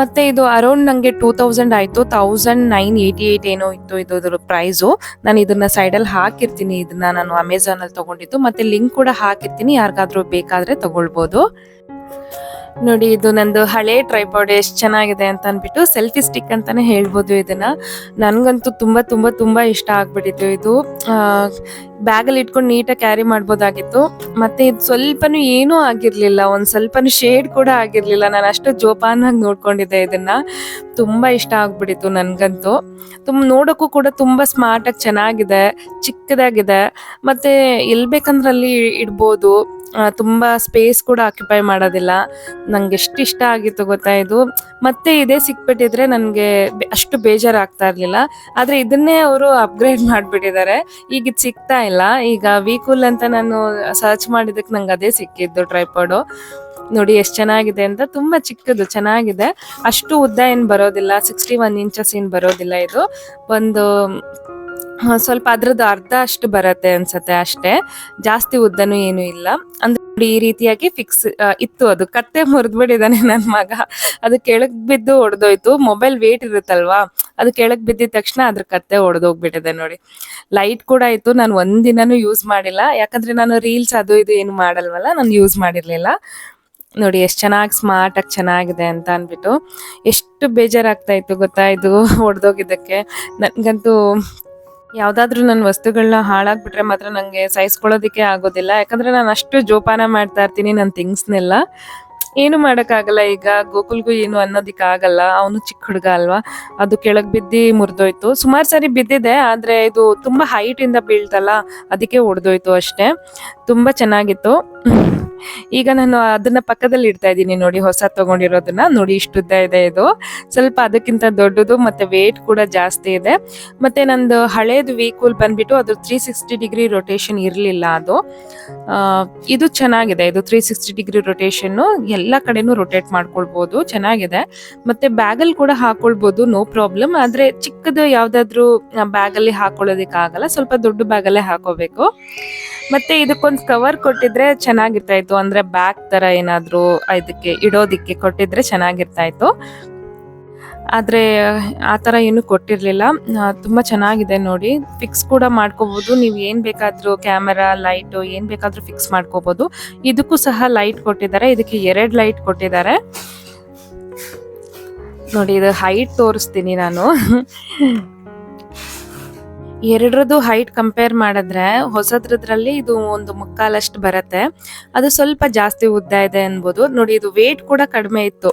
ಮತ್ತೆ ಇದು ಅರೌಂಡ್ ನಂಗೆ ಟೂ ತೌಸಂಡ್ ಆಯ್ತು. ತೌಸಂಡ್ ನೈನ್ ಏಯ್ಟಿ ಏಯ್ಟ್ ಏನೋ ಇತ್ತು ಇದು ಇದ್ರ ಪ್ರೈಸು. ನಾನು ಇದನ್ನ ಸೈಡಲ್ಲಿ ಹಾಕಿರ್ತೀನಿ. ಇದನ್ನ ನಾನು ಅಮೆಝಾನಲ್ಲಿ ತಗೊಂಡಿದ್ದು. ಮತ್ತೆ ಲಿಂಕ್ ಕೂಡ ಹಾಕಿರ್ತೀನಿ. ಯಾರಿಗಾದ್ರೂ ಬೇಕಾದ್ರೆ ತಗೊಳ್ಬೋದು. ನೋಡಿ, ಇದು ನಂದು ಹಳೆ ಟ್ರೈಪಾಡ್ ಎಷ್ಟು ಚೆನ್ನಾಗಿದೆ ಅಂತ ಅನ್ಬಿಟ್ಟು ಸೆಲ್ಫಿ ಸ್ಟಿಕ್ ಅಂತಾನೆ ಹೇಳ್ಬೋದು ಇದನ್ನ. ನನ್ಗಂತೂ ತುಂಬಾ ತುಂಬಾ ತುಂಬಾ ಇಷ್ಟ ಆಗ್ಬಿಟ್ಟಿತ್ತು ಇದು. ಬ್ಯಾಗಲ್ಲಿ ಇಟ್ಕೊಂಡು ನೀಟಾಗಿ ಕ್ಯಾರಿ ಮಾಡ್ಬೋದಾಗಿತ್ತು. ಮತ್ತೆ ಇದು ಸ್ವಲ್ಪನೂ ಏನೂ ಆಗಿರಲಿಲ್ಲ, ಒಂದ್ ಸ್ವಲ್ಪನೂ ಶೇಡ್ ಕೂಡ ಆಗಿರ್ಲಿಲ್ಲ. ನಾನು ಅಷ್ಟು ಜೋಪಾನಾಗಿ ನೋಡ್ಕೊಂಡಿದ್ದೆ ಇದನ್ನ. ತುಂಬಾ ಇಷ್ಟ ಆಗ್ಬಿಟ್ಟಿತ್ತು ನನ್ಗಂತೂ. ತುಂಬ ನೋಡೋಕ್ಕೂ ಕೂಡ ತುಂಬಾ ಸ್ಮಾರ್ಟ್ ಆಗಿ ಚೆನ್ನಾಗಿದೆ, ಚಿಕ್ಕದಾಗಿದೆ. ಮತ್ತೆ ಎಲ್ ಬೇಕಂದ್ರಲ್ಲಿ ಇಡ್ಬೋದು. ತುಂಬಾ ಸ್ಪೇಸ್ ಕೂಡ ಆಕ್ಯುಪೈ ಮಾಡೋದಿಲ್ಲ. ನಂಗೆ ಎಷ್ಟು ಇಷ್ಟ ಆಗಿತ್ತು ಗೊತ್ತಾ ಇದು. ಮತ್ತೆ ಇದೇ ಸಿಕ್ಬಿಟ್ಟಿದ್ರೆ ನನಗೆ ಅಷ್ಟು ಬೇಜಾರಾಗ್ತಾ ಇರಲಿಲ್ಲ. ಆದರೆ ಇದನ್ನೇ ಅವರು ಅಪ್ಗ್ರೇಡ್ ಮಾಡಿಬಿಟ್ಟಿದ್ದಾರೆ. ಈಗ ಇದು ಸಿಗ್ತಾ ಇಲ್ಲ. ಈಗ ವೀಕುಲ್ ಅಂತ ನಾನು ಸರ್ಚ್ ಮಾಡಿದಕ್ಕೆ ನಂಗೆ ಅದೇ ಸಿಕ್ಕಿದ್ದು ಟ್ರೈಪಾಡು ನೋಡಿ ಎಷ್ಟು ಚೆನ್ನಾಗಿದೆ ಅಂತ. ತುಂಬ ಚಿಕ್ಕದು, ಚೆನ್ನಾಗಿದೆ. ಅಷ್ಟು ಉದ್ದ ಏನು ಬರೋದಿಲ್ಲ. ಸಿಕ್ಸ್ಟಿ ಒನ್ ಇಂಚಸ್ ಏನು ಬರೋದಿಲ್ಲ ಇದು. ಒಂದು ಸ್ವಲ್ಪ ಅದ್ರದ್ದು ಅರ್ಧ ಅಷ್ಟು ಬರುತ್ತೆ ಅನ್ಸತ್ತೆ ಅಷ್ಟೇ. ಜಾಸ್ತಿ ಉದ್ದನೂ ಏನು ಇಲ್ಲ. ಅಂದ್ರೆ ಈ ರೀತಿಯಾಗಿ ಫಿಕ್ಸ್ ಇತ್ತು ಅದು. ಕತ್ತೆ ಮುರಿದ್ಬಿಟ್ಟಿದ್ದಾನೆ ನನ್ನ ಮಗ. ಅದು ಕೆಳಗ್ ಬಿದ್ದು ಒಡೆದೋಯ್ತು. ಮೊಬೈಲ್ ವೇಟ್ ಇರುತ್ತಲ್ವಾ? ಅದು ಕೆಳಗ್ ಬಿದ್ದಿದ ತಕ್ಷಣ ಅದ್ರ ಕತ್ತೆ ಒಡೆದೋಗ್ಬಿಟ್ಟಿದೆ ನೋಡಿ. ಲೈಟ್ ಕೂಡ ಇತ್ತು. ನಾನು ಒಂದಿನೂ ಯೂಸ್ ಮಾಡಿಲ್ಲ. ಯಾಕಂದ್ರೆ ನಾನು ರೀಲ್ಸ್ ಅದು ಇದು ಏನು ಮಾಡಲ್ವಲ್ಲ? ನಾನು ಯೂಸ್ ಮಾಡಿರ್ಲಿಲ್ಲ. ನೋಡಿ ಎಷ್ಟು ಚೆನ್ನಾಗಿ ಸ್ಮಾರ್ಟ್ ಆಗಿ ಚೆನ್ನಾಗಿದೆ ಅಂತ ಅನ್ಬಿಟ್ಟು. ಎಷ್ಟು ಬೇಜಾರಾಗ್ತಾ ಇತ್ತು ಗೊತ್ತಾ ಇದು ಹೊಡೆದೋಗಿದ್ದಕ್ಕೆ ನನ್ಗಂತೂ ಯಾವ್ದಾದ್ರು ನನ್ನ ವಸ್ತುಗಳನ್ನ ಹಾಳಾಗ್ಬಿಟ್ರೆ ಮಾತ್ರ ನಂಗೆ ಸಹಿಸ್ಕೊಳ್ಳೋದಿಕ್ಕೆ ಆಗೋದಿಲ್ಲ. ಯಾಕಂದ್ರೆ ನಾನು ಅಷ್ಟು ಜೋಪಾನ ಮಾಡ್ತಾ ಇರ್ತೀನಿ ನನ್ನ ಥಿಂಗ್ಸ್ನೆಲ್ಲ. ಏನು ಮಾಡೋಕ್ಕಾಗಲ್ಲ ಈಗ. ಗೋಕುಲ್ಗೂ ಏನು ಅನ್ನೋದಿಕ್ ಆಗಲ್ಲ ಅವನು ಚಿಕ್ಕ ಹುಡುಗ ಅಲ್ವಾ? ಅದು ಕೆಳಗೆ ಬಿದ್ದಿ ಮುರಿದೋಯ್ತು. ಸುಮಾರು ಸಾರಿ ಬಿದ್ದಿದೆ, ಆದ್ರೆ ಇದು ತುಂಬಾ ಹೈಟ್ ಇಂದ ಬೀಳ್ತಲ್ಲ, ಅದಕ್ಕೆ ಒಡೆದೋಯ್ತು ಅಷ್ಟೇ. ತುಂಬಾ ಚೆನ್ನಾಗಿತ್ತು. ಈಗ ನಾನು ಅದನ್ನ ಪಕ್ಕದಲ್ಲಿ ಇಡ್ತಾ ಇದ್ದೀನಿ ನೋಡಿ, ಹೊಸ ತಗೊಂಡಿರೋದನ್ನ. ನೋಡಿ, ಇಷ್ಟುದ್ದ ಇದೆ ಇದು. ಸ್ವಲ್ಪ ಅದಕ್ಕಿಂತ ದೊಡ್ಡದು ಮತ್ತೆ ವೇಟ್ ಕೂಡ ಜಾಸ್ತಿ ಇದೆ. ಮತ್ತೆ ನಂದು ಹಳೇದು ವೀಕೂಲ್ ಬಂದ್ಬಿಟ್ಟು ಅದು ತ್ರೀ ಸಿಕ್ಸ್ಟಿ ಡಿಗ್ರಿ ರೊಟೇಷನ್ ಇರಲಿಲ್ಲ ಅದು. ಇದು ಚೆನ್ನಾಗಿದೆ. ಇದು ತ್ರೀ ಸಿಕ್ಸ್ಟಿ ಡಿಗ್ರಿ ರೊಟೇಷನ್ ಎಲ್ಲ ಕಡೆನೂ ರೊಟೇಟ್ ಮಾಡ್ಕೊಳ್ಬಹುದು ಚೆನ್ನಾಗಿದೆ. ಮತ್ತೆ ಬ್ಯಾಗಲ್ಲಿ ಕೂಡ ಹಾಕೊಳ್ಬಹುದು ನೋ ಪ್ರಾಬ್ಲಮ್ ಆದ್ರೆ ಚಿಕ್ಕದು ಯಾವ್ದಾದ್ರು ಬ್ಯಾಗಲ್ಲಿ ಹಾಕೊಳ್ಳೋದಿಕ್ಕೆ ಆಗಲ್ಲ ಸ್ವಲ್ಪ ದೊಡ್ಡ ಬ್ಯಾಗಲ್ಲೇ ಹಾಕೋಬೇಕು. ಮತ್ತೆ ಇದಕ್ಕೊಂದು ಕವರ್ ಕೊಟ್ಟಿದ್ರೆ ಚೆನ್ನಾಗಿರ್ತಾ ಇತ್ತು ಅಂದ್ರೆ ಬ್ಯಾಗ್ ತರ ಏನಾದ್ರು ಇದಕ್ಕೆ ಇಡೋದಿಕ್ಕೆ ಕೊಟ್ಟಿದ್ರೆ ಚೆನ್ನಾಗಿರ್ತಾ ಇತ್ತು ಆದ್ರೆ ಆ ತರ ಏನು ಕೊಟ್ಟಿರಲಿಲ್ಲ. ತುಂಬಾ ಚೆನ್ನಾಗಿದೆ ನೋಡಿ. ಫಿಕ್ಸ್ ಕೂಡ ಮಾಡ್ಕೋಬೋದು. ನೀವು ಏನು ಬೇಕಾದರೂ ಕ್ಯಾಮೆರಾ ಲೈಟ್ ಏನು ಬೇಕಾದರೂ ಫಿಕ್ಸ್ ಮಾಡ್ಕೋಬೋದು. ಇದಕ್ಕೂ ಸಹ ಲೈಟ್ ಕೊಟ್ಟಿದ್ದಾರೆ. ಇದಕ್ಕೆ ಎರಡು ಲೈಟ್ ಕೊಟ್ಟಿದ್ದಾರೆ. ನೋಡಿ, ಇದು ಹೈಟ್ ತೋರಿಸ್ತೀನಿ ನಾನು. ಎರಡರದ್ದು ಹೈಟ್ ಕಂಪೇರ್ ಮಾಡಿದ್ರೆ ಹೊಸದ್ರದ್ರಲ್ಲಿ ಇದು ಒಂದು ಮುಕ್ಕಾಲಷ್ಟು ಬರುತ್ತೆ. ಅದು ಸ್ವಲ್ಪ ಜಾಸ್ತಿ ಉದ್ದ ಇದೆ ಅನ್ಬೋದು. ನೋಡಿ, ಇದು ವೇಟ್ ಕೂಡ ಕಡಿಮೆ ಇತ್ತು.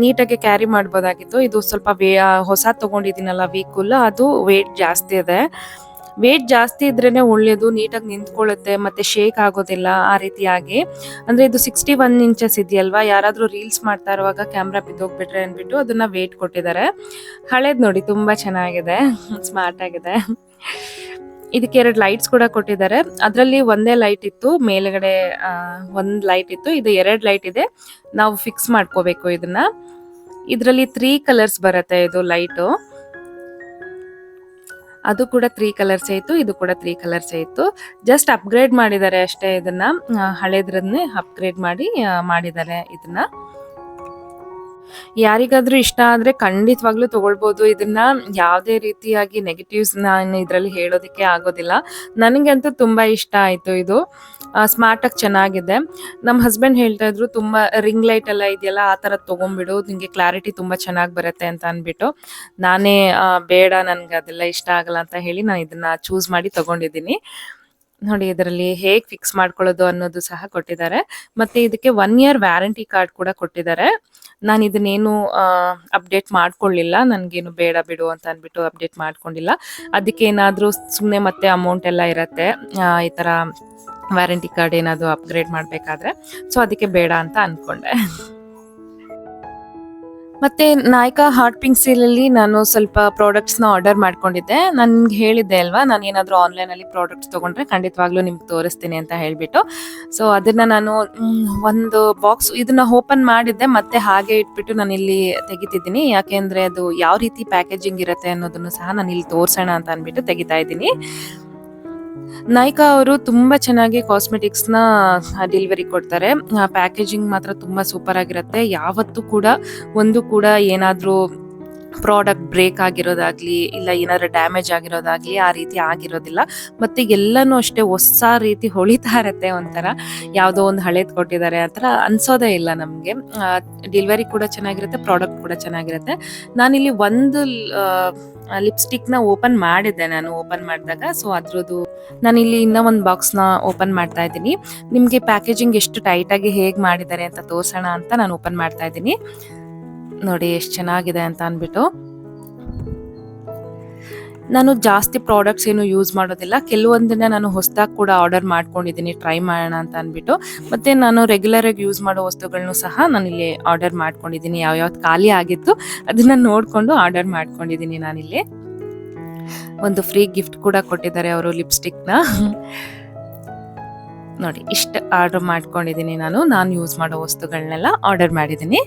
ನೀಟಾಗಿ ಕ್ಯಾರಿ ಮಾಡ್ಬೋದಾಗಿತ್ತು. ಇದು ಸ್ವಲ್ಪ ವೇ ಹೊಸ ತೊಗೊಂಡಿದ್ದೀನಲ್ಲ ವೀಕುಲ್ ಅದು ವೇಟ್ ಜಾಸ್ತಿ ಇದೆ. ವೇಟ್ ಜಾಸ್ತಿ ಇದ್ರೇನೆ ಒಳ್ಳೆಯದು ನೀಟಾಗಿ ನಿಂತ್ಕೊಳ್ಳುತ್ತೆ, ಮತ್ತೆ ಶೇಕ್ ಆಗೋದಿಲ್ಲ ಆ ರೀತಿಯಾಗಿ ಅಂದ್ರೆ ಇದು ಸಿಕ್ಸ್ಟಿ ಒನ್ ಇಂಚಸ್ ಇದೆಯಲ್ವಾ? ಯಾರಾದ್ರೂ ರೀಲ್ಸ್ ಮಾಡ್ತಾ ಇರುವಾಗ ಕ್ಯಾಮ್ರಾ ಬಿದ್ದೋಗ್ಬಿಟ್ರೆ ಅಂದ್ಬಿಟ್ಟು ಅದನ್ನ ವೇಟ್ ಕೊಟ್ಟಿದ್ದಾರೆ. ಹಳೇದ್ ನೋಡಿ, ತುಂಬಾ ಚೆನ್ನಾಗಿದೆ. ಸ್ಮಾರ್ಟ್ ಆಗಿದೆ. ಇದಕ್ಕೆ ಎರಡು ಲೈಟ್ಸ್ ಕೂಡ ಕೊಟ್ಟಿದ್ದಾರೆ. ಅದರಲ್ಲಿ ಒಂದೇ ಲೈಟ್ ಇತ್ತು, ಮೇಲ್ಗಡೆ ಒಂದು ಲೈಟ್ ಇತ್ತು. ಇದು ಎರಡು ಲೈಟ್ ಇದೆ. ನಾವು ಫಿಕ್ಸ್ ಮಾಡ್ಕೋಬೇಕು ಇದನ್ನ. ಇದರಲ್ಲಿ ತ್ರೀ ಕಲರ್ಸ್ ಬರುತ್ತೆ ಇದು ಲೈಟು ಅದು ಕೂಡ ತ್ರೀ ಕಲರ್ಸ್ ಇತ್ತು ಇದು ಕೂಡ ತ್ರೀ ಕಲರ್ಸ್ ಇತ್ತು ಜಸ್ಟ್ ಅಪ್ಗ್ರೇಡ್ ಮಾಡಿದ್ದಾರೆ ಅಷ್ಟೇ ಇದನ್ನ ಹಳೆದ್ರನ್ನೇ ಅಪ್ಗ್ರೇಡ್ ಮಾಡಿ ಮಾಡಿದ್ದಾರೆ ಇದನ್ನ. ಯಾರಿಗಾದ್ರೂ ಇಷ್ಟ ಆದ್ರೆ ಖಂಡಿತವಾಗ್ಲೂ ತಗೊಳ್ಬೋದು. ಇದನ್ನ ಯಾವುದೇ ರೀತಿಯಾಗಿ ನೆಗೆಟಿವ್ಸ್ ನಾನು ಇದರಲ್ಲಿ ಹೇಳೋದಕ್ಕೆ ಆಗೋದಿಲ್ಲ. ನನಗಂತೂ ತುಂಬಾ ಇಷ್ಟ ಆಯ್ತು ಇದು. ಸ್ಮಾರ್ಟ್ ಆಗಿ ಚೆನ್ನಾಗಿದೆ. ನಮ್ಮ ಹಸ್ಬೆಂಡ್ ಹೇಳ್ತಾ ಇದ್ರು, ತುಂಬಾ ರಿಂಗ್ ಲೈಟ್ ಎಲ್ಲ ಇದೆಯಲ್ಲ, ಆ ತರ ತಗೊಂಡ್ಬಿಡು. ನಿಮಗೆ ಕ್ಲಾರಿಟಿ ತುಂಬಾ ಚೆನ್ನಾಗಿ ಬರುತ್ತೆ ಅಂತ ಅನ್ಬಿಟ್ಟು ನಾನೇ ಬೇಡ, ನನ್ಗೆ ಅದೆಲ್ಲ ಇಷ್ಟ ಆಗಲ್ಲ ಅಂತ ಹೇಳಿ ನಾನು ಇದನ್ನ ಚೂಸ್ ಮಾಡಿ ತಗೊಂಡಿದ್ದೀನಿ. ನೋಡಿ, ಇದರಲ್ಲಿ ಹೇಗೆ ಫಿಕ್ಸ್ ಮಾಡ್ಕೊಳ್ಳೋದು ಅನ್ನೋದು ಸಹ ಕೊಟ್ಟಿದ್ದಾರೆ. ಮತ್ತೆ ಇದಕ್ಕೆ ಒನ್ ಇಯರ್ ವ್ಯಾರಂಟಿ ಕಾರ್ಡ್ ಕೂಡ ಕೊಟ್ಟಿದ್ದಾರೆ. ನಾನು ಇದನ್ನೇನು ಅಪ್ಡೇಟ್ ಮಾಡ್ಕೊಳ್ಳಿಲ್ಲ. ನನಗೇನು ಬೇಡ ಬಿಡು ಅಂತ ಅಂದ್ಬಿಟ್ಟು ಅಪ್ಡೇಟ್ ಮಾಡ್ಕೊಂಡಿಲ್ಲ. ಅದಕ್ಕೆ ಏನಾದರೂ ಸುಮ್ಮನೆ ಮತ್ತೆ ಅಮೌಂಟ್ ಎಲ್ಲ ಇರುತ್ತೆ. ಈ ಥರ ವ್ಯಾರಂಟಿ ಕಾರ್ಡ್ ಏನಾದರೂ ಅಪ್ಗ್ರೇಡ್ ಮಾಡಬೇಕಾದ್ರೆ. ಸೊ ಅದಕ್ಕೆ ಬೇಡ ಅಂತ ಅಂದ್ಕೊಂಡೆ ಮತ್ತೆ ನಾಯ್ಕ ಹಾಟ್ ಪಿಂಕ್ ಅಲ್ಲಿ ನಾನು ಸ್ವಲ್ಪ ಪ್ರಾಡಕ್ಟ್ಸ್ನ ಆರ್ಡರ್ ಮಾಡ್ಕೊಂಡಿದ್ದೆ. ನನ್ಗೆ ಹೇಳಿದ್ದೆ ಅಲ್ವಾ? ನಾನು ಏನಾದರೂ ಆನ್ಲೈನಲ್ಲಿ ಪ್ರಾಡಕ್ಟ್ಸ್ ತಗೊಂಡ್ರೆ ಖಂಡಿತವಾಗ್ಲೂ ನಿಮ್ಗೆ ತೋರಿಸ್ತೀನಿ ಅಂತ ಹೇಳಿಬಿಟ್ಟು. ಸೊ ಅದನ್ನ ನಾನು ಒಂದು ಬಾಕ್ಸ್ ಇದನ್ನ ಓಪನ್ ಮಾಡಿದ್ದೆ, ಮತ್ತೆ ಹಾಗೆ ಇಟ್ಬಿಟ್ಟು ನಾನು ಇಲ್ಲಿ ತೆಗಿತಿದ್ದೀನಿ. ಯಾಕೆಂದ್ರೆ ಅದು ಯಾವ ರೀತಿ ಪ್ಯಾಕೇಜಿಂಗ್ ಇರುತ್ತೆ ಅನ್ನೋದನ್ನು ಸಹ ನಾನು ಇಲ್ಲಿ ತೋರ್ಸೋಣ ಅಂತ ಅಂದ್ಬಿಟ್ಟು ತೆಗಿತಾ ಇದ್ದೀನಿ. ನಾಯ್ಕಾ ಅವರು ತುಂಬಾ ಚೆನ್ನಾಗಿ ಕಾಸ್ಮೆಟಿಕ್ಸ್ನ ಡೆಲಿವರಿ ಕೊಡ್ತಾರೆ. ಪ್ಯಾಕೇಜಿಂಗ್ ಮಾತ್ರ ತುಂಬಾ ಸೂಪರ್ ಆಗಿರುತ್ತೆ. ಯಾವತ್ತೂ ಕೂಡ ಒಂದು ಕೂಡ ಏನಾದ್ರೂ ಪ್ರಾಡಕ್ಟ್ ಬ್ರೇಕ್ ಆಗಿರೋದಾಗ್ಲಿ, ಇಲ್ಲ ಏನಾದ್ರು ಡ್ಯಾಮೇಜ್ ಆಗಿರೋದಾಗ್ಲಿ ಆ ರೀತಿ ಆಗಿರೋದಿಲ್ಲ. ಮತ್ತೆ ಎಲ್ಲನೂ ಅಷ್ಟೇ ಹೊಸ ರೀತಿ ಹೊಳಿತಾ ಇರತ್ತೆ ಒಂಥರ. ಯಾವುದೋ ಒಂದು ಹಳೇದ್ ಕೊಟ್ಟಿದ್ದಾರೆ ಆ ಥರ ಅನ್ಸೋದೇ ಇಲ್ಲ ನಮಗೆ. ಡೆಲಿವರಿ ಕೂಡ ಚೆನ್ನಾಗಿರುತ್ತೆ ಪ್ರಾಡಕ್ಟ್ ಕೂಡ ಚೆನ್ನಾಗಿರುತ್ತೆ. ನಾನಿಲ್ಲಿ ಒಂದು ಲಿಪ್ಸ್ಟಿಕ್ನ ಓಪನ್ ಮಾಡಿದ್ದೆ ನಾನು ಓಪನ್ ಮಾಡಿದಾಗ. ಸೊ ಅದ್ರದ್ದು ನಾನಿಲ್ಲಿ ಇನ್ನೂ ಒಂದು ಬಾಕ್ಸ್ನ ಓಪನ್ ಮಾಡ್ತಾ ಇದ್ದೀನಿ. ನಿಮಗೆ ಪ್ಯಾಕೇಜಿಂಗ್ ಎಷ್ಟು ಟೈಟಾಗಿ ಹೇಗೆ ಮಾಡಿದ್ದಾರೆ ಅಂತ ತೋರಿಸೋಣ ಅಂತ ನಾನು ಓಪನ್ ಮಾಡ್ತಾ ಇದ್ದೀನಿ. ನೋಡಿ ಎಷ್ಟು ಚೆನ್ನಾಗಿದೆ ಅಂತ ಅಂದ್ಬಿಟ್ಟು. ನಾನು ಜಾಸ್ತಿ ಪ್ರಾಡಕ್ಟ್ಸ್ ಏನು ಯೂಸ್ ಮಾಡೋದಿಲ್ಲ. ಕೆಲವೊಂದನ್ನ ನಾನು ಹೊಸದಾಗಿ ಕೂಡ ಆರ್ಡರ್ ಮಾಡ್ಕೊಂಡಿದ್ದೀನಿ ಟ್ರೈ ಮಾಡೋಣ ಅಂತ ಅಂದ್ಬಿಟ್ಟು. ಮತ್ತೆ ನಾನು ರೆಗ್ಯುಲರ್ ಆಗಿ ಯೂಸ್ ಮಾಡೋ ವಸ್ತುಗಳನ್ನು ಸಹ ನಾನು ಇಲ್ಲಿ ಆರ್ಡರ್ ಮಾಡ್ಕೊಂಡಿದ್ದೀನಿ ಯಾವ್ಯಾವ್ದು ಖಾಲಿ ಆಗಿತ್ತು ಅದನ್ನ ನೋಡಿಕೊಂಡು ಆರ್ಡರ್ ಮಾಡ್ಕೊಂಡಿದ್ದೀನಿ ನಾನಿಲ್ಲಿ. ಒಂದು ಫ್ರೀ ಗಿಫ್ಟ್ ಕೂಡ ಕೊಟ್ಟಿದ್ದಾರೆ ಅವರು ಲಿಪ್ಸ್ಟಿಕ್ನ ನೋಡಿ, ಇಷ್ಟು ಆರ್ಡರ್ ಮಾಡ್ಕೊಂಡಿದ್ದೀನಿ ನಾನು. ನಾನು ಯೂಸ್ ಮಾಡೋ ವಸ್ತುಗಳನ್ನೆಲ್ಲ ಆರ್ಡರ್ ಮಾಡಿದ್ದೀನಿ